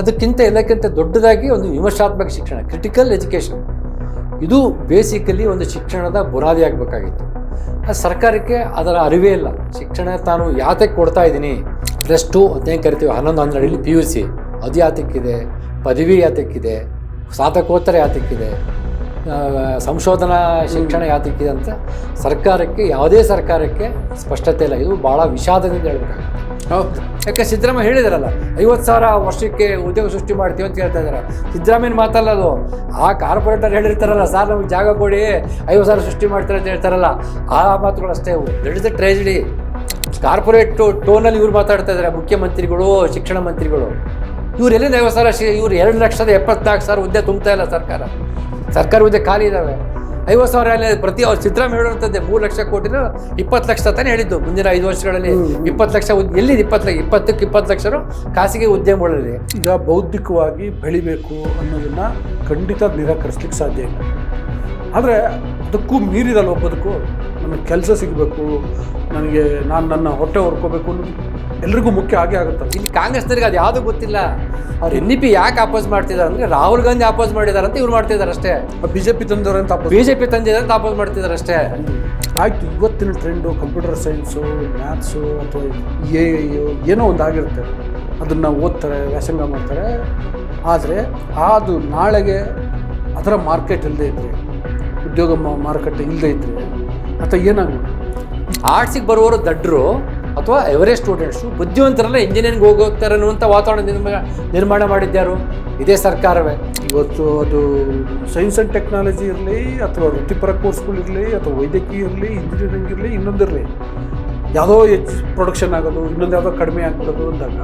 ಅದಕ್ಕಿಂತ ಎಲ್ಲಕ್ಕಿಂತ ದೊಡ್ಡದಾಗಿ ಒಂದು ವಿಮರ್ಶಾತ್ಮಕ ಶಿಕ್ಷಣ ಕ್ರಿಟಿಕಲ್ ಎಜುಕೇಷನ್ ಇದು ಬೇಸಿಕಲಿ ಒಂದು ಶಿಕ್ಷಣದ ಬುರಾದಿ ಆಗಬೇಕಾಗಿತ್ತು. ಅದು ಸರ್ಕಾರಕ್ಕೆ ಅದರ ಅರಿವೇ ಇಲ್ಲ. ಶಿಕ್ಷಣ ತಾನು ಯಾತಕ್ಕೆ ಕೊಡ್ತಾ ಇದ್ದೀನಿ? ಪ್ಲಸ್ ಟು ಅದೇನು ಕರಿತೀವಿ. ಹನ್ನೊಂದು ಹನ್ನೆರಡಲ್ಲಿ ಪಿ ಯು ಸಿ ಅದು ಯಾತಕ್ಕಿದೆ? ಪದವಿ ಯಾತಕ್ಕಿದೆ? ಸ್ನಾತಕೋತ್ತರ ಯಾತಕ್ಕಿದೆ? ಸಂಶೋಧನಾ ಶಿಕ್ಷಣ ಯಾತಕ್ಕಿದೆ ಅಂತ ಸರ್ಕಾರಕ್ಕೆ, ಯಾವುದೇ ಸರ್ಕಾರಕ್ಕೆ ಸ್ಪಷ್ಟತೆ ಇಲ್ಲ. ಇದು ಭಾಳ ವಿಷಾದದಿಂದ ಹೇಳ್ಬೇಕಾಗುತ್ತೆ. ಹೌದು. ಯಾಕೆ ಸಿದ್ದರಾಮಯ್ಯ ಹೇಳಿದಾರಲ್ಲ, ಐವತ್ತು ಸಾವಿರ ವರ್ಷಕ್ಕೆ ಉದ್ಯೋಗ ಸೃಷ್ಟಿ ಮಾಡ್ತೀವಿ ಅಂತ ಹೇಳ್ತಾ ಇದ್ದಾರೆ ಸಿದ್ದರಾಮಯ್ಯನ ಮಾತಲ್ಲ ಅದು. ಆ ಕಾರ್ಪೊರೇಟರ್ ಹೇಳಿರ್ತಾರಲ್ಲ, ಸರ್ ನಮ್ಗೆ ಜಾಗ ಕೊಡಿ, ಐವತ್ತು ಸಾವಿರ ಸೃಷ್ಟಿ ಮಾಡ್ತಾರೆ ಅಂತ ಹೇಳ್ತಾರಲ್ಲ, ಆ ಮಾತುಗಳು ಅಷ್ಟೇ that is the tragedy corporate ಟೋನಲ್ಲಿ ಇವ್ರು ಮಾತಾಡ್ತಾ ಇದ್ದಾರೆ ಮುಖ್ಯಮಂತ್ರಿಗಳು, ಶಿಕ್ಷಣ ಮಂತ್ರಿಗಳು. ಇವ್ರು ಎಲ್ಲಿಂದ ಐವತ್ತು ಸಾವಿರ ಇವ್ರು ಎರಡು ಲಕ್ಷದ ಎಪ್ಪತ್ನಾಲ್ಕು ಸಾವಿರ ಹುದ್ದೆ ತುಂಬ್ತಾ ಇಲ್ಲ ಸರ್ಕಾರ. ಸರ್ಕಾರ ಹುದ್ದೆ ಖಾಲಿ ಇದ್ದಾವೆ ಐವತ್ತು ಸಾವಿರ ಪ್ರತಿ ಅವ್ರು ಸಿದ್ದರಾಮಯ್ಯ ಹೇಳುವಂಥದ್ದೇ ಮೂರು ಲಕ್ಷ ಕೋಟಿನ ಇಪ್ಪತ್ತು ಲಕ್ಷ ತಾನೇ ಹೇಳಿದ್ದು ಮುಂದಿನ ಐದು ವರ್ಷಗಳಲ್ಲಿ. ಇಪ್ಪತ್ತು ಲಕ್ಷ ಎಲ್ಲಿದೆ ಇಪ್ಪತ್ತು ಲಕ್ಷ? ಇಪ್ಪತ್ತಕ್ಕೆ ಇಪ್ಪತ್ತು ಲಕ್ಷರು ಖಾಸಗಿ ಉದ್ಯಮಗಳಲ್ಲಿ. ಈಗ ಬೌದ್ಧಿಕವಾಗಿ ಬೆಳಿಬೇಕು ಅನ್ನೋದನ್ನ ಖಂಡಿತ ನಿರಾಕರಿಸ್ಲಿಕ್ಕೆ ಸಾಧ್ಯ ಇಲ್ಲ. ಆದರೆ ಅದಕ್ಕೂ ಮೀರಿದಲ್ಲ ಬದುಕು ನನಗೆ ಕೆಲಸ ಸಿಗಬೇಕು ನನಗೆ ನಾನು ನನ್ನ ಹೊಟ್ಟೆ ಹೊರ್ಕೋಬೇಕು ಅನ್ನೋದು ಎಲ್ರಿಗೂ ಮುಖ್ಯ ಆಗೇ ಆಗುತ್ತೆ. ಇಲ್ಲಿ ಕಾಂಗ್ರೆಸ್ನವ್ರಿಗೆ ಅದು ಯಾವುದೂ ಗೊತ್ತಿಲ್ಲ. ಅವ್ರು ಎನ್ ಇ ಪಿ ಯಾಕೆ ಅಪೋಸ್ ಮಾಡ್ತಿದ್ದಾರೆ ಅಂದರೆ ರಾಹುಲ್ ಗಾಂಧಿ ಅಪೋಸ್ ಮಾಡಿದ್ದಾರೆ ಅಂತ ಇವ್ರು ಮಾಡ್ತಿದ್ದಾರೆ ಅಷ್ಟೇ. ಬಿ ಜೆ ಪಿ ತಂದವರಂತ ಬಿ ಜೆ ಪಿ ತಂದಿದ್ದಾರೆ ಅಂತ ಅಪೋಸ್ ಮಾಡ್ತಿದ್ದಾರೆ ಅಷ್ಟೇ. ಆಯಿತು ಇವತ್ತಿನ ಟ್ರೆಂಡು ಕಂಪ್ಯೂಟರ್ ಸೈನ್ಸು ಮ್ಯಾಥ್ಸು ಅಥವಾ ಎ ಏನೋ ಒಂದು ಆಗಿರುತ್ತೆ. ಅದನ್ನು ಓದ್ತಾರೆ ವ್ಯಾಸಂಗ ಮಾಡ್ತಾರೆ. ಆದರೆ ಅದು ನಾಳೆಗೆ ಅದರ ಮಾರ್ಕೆಟ್ ಇಲ್ಲದೆ ಇದ್ದರೆ ಉದ್ಯೋಗ ಮಾರುಕಟ್ಟೆ ಇಲ್ಲದೆ ಇದ್ದರೆ ಅಥವಾ ಏನಾಗ್ಬೋದು ಆರ್ಟ್ಸಿಗೆ ಬರುವವರು ದಡ್ರು ಅಥವಾ ಎವರೇಜ್ ಸ್ಟೂಡೆಂಟ್ಸು ಬುದ್ಧಿವಂತರಲ್ಲ ಇಂಜಿನಿಯರಿಂಗ್ ಹೋಗೋಗ್ತಾರೆ ಅನ್ನುವಂಥ ವಾತಾವರಣ ನಿರ್ಮಾಣ ನಿರ್ಮಾಣ ಮಾಡಿದ್ದಾರು ಇದೇ ಸರ್ಕಾರವೇ. ಇವತ್ತು ಅದು ಸೈನ್ಸ್ ಆ್ಯಂಡ್ ಟೆಕ್ನಾಲಜಿ ಇರಲಿ ಅಥವಾ ವೃತ್ತಿಪರ ಕೋರ್ಸ್ಗಳಿರಲಿ ಅಥವಾ ವೈದ್ಯಕೀಯ ಇರಲಿ ಇಂಜಿನಿಯರಿಂಗ್ ಇರಲಿ ಇನ್ನೊಂದಿರಲಿ ಯಾವುದೋ ಹೆಚ್ಚು ಪ್ರೊಡಕ್ಷನ್ ಆಗೋದು ಇನ್ನೊಂದು ಯಾವುದೋ ಕಡಿಮೆ ಆಗ್ಬಿಡೋದು ಅಂದಾಗ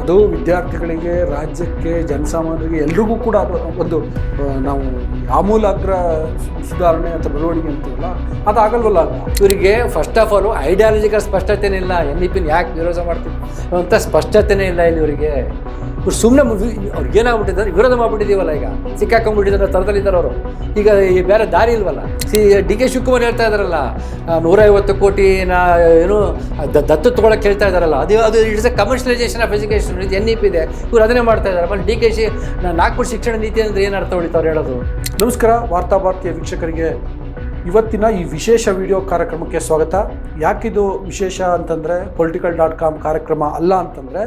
ಅದು ವಿದ್ಯಾರ್ಥಿಗಳಿಗೆ ರಾಜ್ಯಕ್ಕೆ ಜನಸಾಮಾನ್ಯರಿಗೆ ಎಲ್ರಿಗೂ ಕೂಡ ಅದು ಒಂದು ನಾವು ಆಮೂಲಾಗ್ರ ಸುಧಾರಣೆ ಅಥವಾ ಬೆಳವಣಿಗೆ ಅಂತೀವಲ್ಲ, ಅದು ಆಗಲ್ವಲ್ಲ ಆಗ ಇವರಿಗೆ ಫಸ್ಟ್ ಆಫ್ ಆಲ್ ಐಡಿಯಾಲಜಿಕಲ್ ಸ್ಪಷ್ಟತೆನೇ ಇಲ್ಲ. ಎನ್ ಇ ಪಿನ ಯಾಕೆ ವಿರೋಧ ಮಾಡ್ತೀವಿ? ಅಂತ ಸ್ಪಷ್ಟತೆನೇ ಇಲ್ಲ ಇಲ್ಲಿ ಇವರಿಗೆ. ಇವ್ರು ಸುಮ್ಮನೆ ಅವ್ರಿಗೆ ಏನಾಗ್ಬಿಟ್ಟಿದ್ದಾರೆ? ವಿರೋಧ ಮಾಡ್ಬಿಟ್ಟಿದ್ದೀವಲ್ಲ ಈಗ. ಸಿಕ್ಕಾಕೊಂಡ್ಬಿಟ್ಟಿದ್ದಾರೆ ತರದಲ್ಲಿದ್ದಾರೆ ಅವರು. ಈಗ ಈ ಬೇರೆ ದಾರಿ ಇಲ್ವಲ್ಲ? ಸಿ, ಡಿ ಕೆ ಶಿವಕುಮಾರ್ ಹೇಳ್ತಾ ಇದ್ದಾರಲ್ಲ ನೂರ ನೂರೈವತ್ತು ಕೋಟಿ ನಾ, ಏನು ದತ್ತು ತೊಗೊಳಕ್ಕೆ ಹೇಳ್ತಾ ಇದ್ದಾರಲ್ಲ, ಅದು ಅದು it's a commercialisation of education ಇದು ಎನ್ ಇ ಪಿ ಇದೆ. ಇವ್ರು ಅದನ್ನೇ ಮಾಡ್ತಾ ಇದ್ದಾರೆ. ಆಮೇಲೆ ಡಿ ಕೆ ಶಿ ನಾಗ್ಪುರ ಶಿಕ್ಷಣ ನೀತಿ ಅಂದ್ರೆ ಏನು ಅರ್ಥ ಹೊಡಿತಾವ್ರು ಹೇಳೋದು? ನಮಸ್ಕಾರ, ವಾರ್ತಾ ಭಾರತೀಯ ವೀಕ್ಷಕರಿಗೆ. ಇವತ್ತಿನ ಈ ವಿಶೇಷ ವಿಡಿಯೋ ಕಾರ್ಯಕ್ರಮಕ್ಕೆ ಸ್ವಾಗತ. ಯಾಕಿದು ವಿಶೇಷ ಅಂತಂದರೆ ಪೊಲಿಟಿಕಲ್ ಡಾಟ್ ಕಾಮ್ ಕಾರ್ಯಕ್ರಮ ಅಲ್ಲ ಅಂತಂದರೆ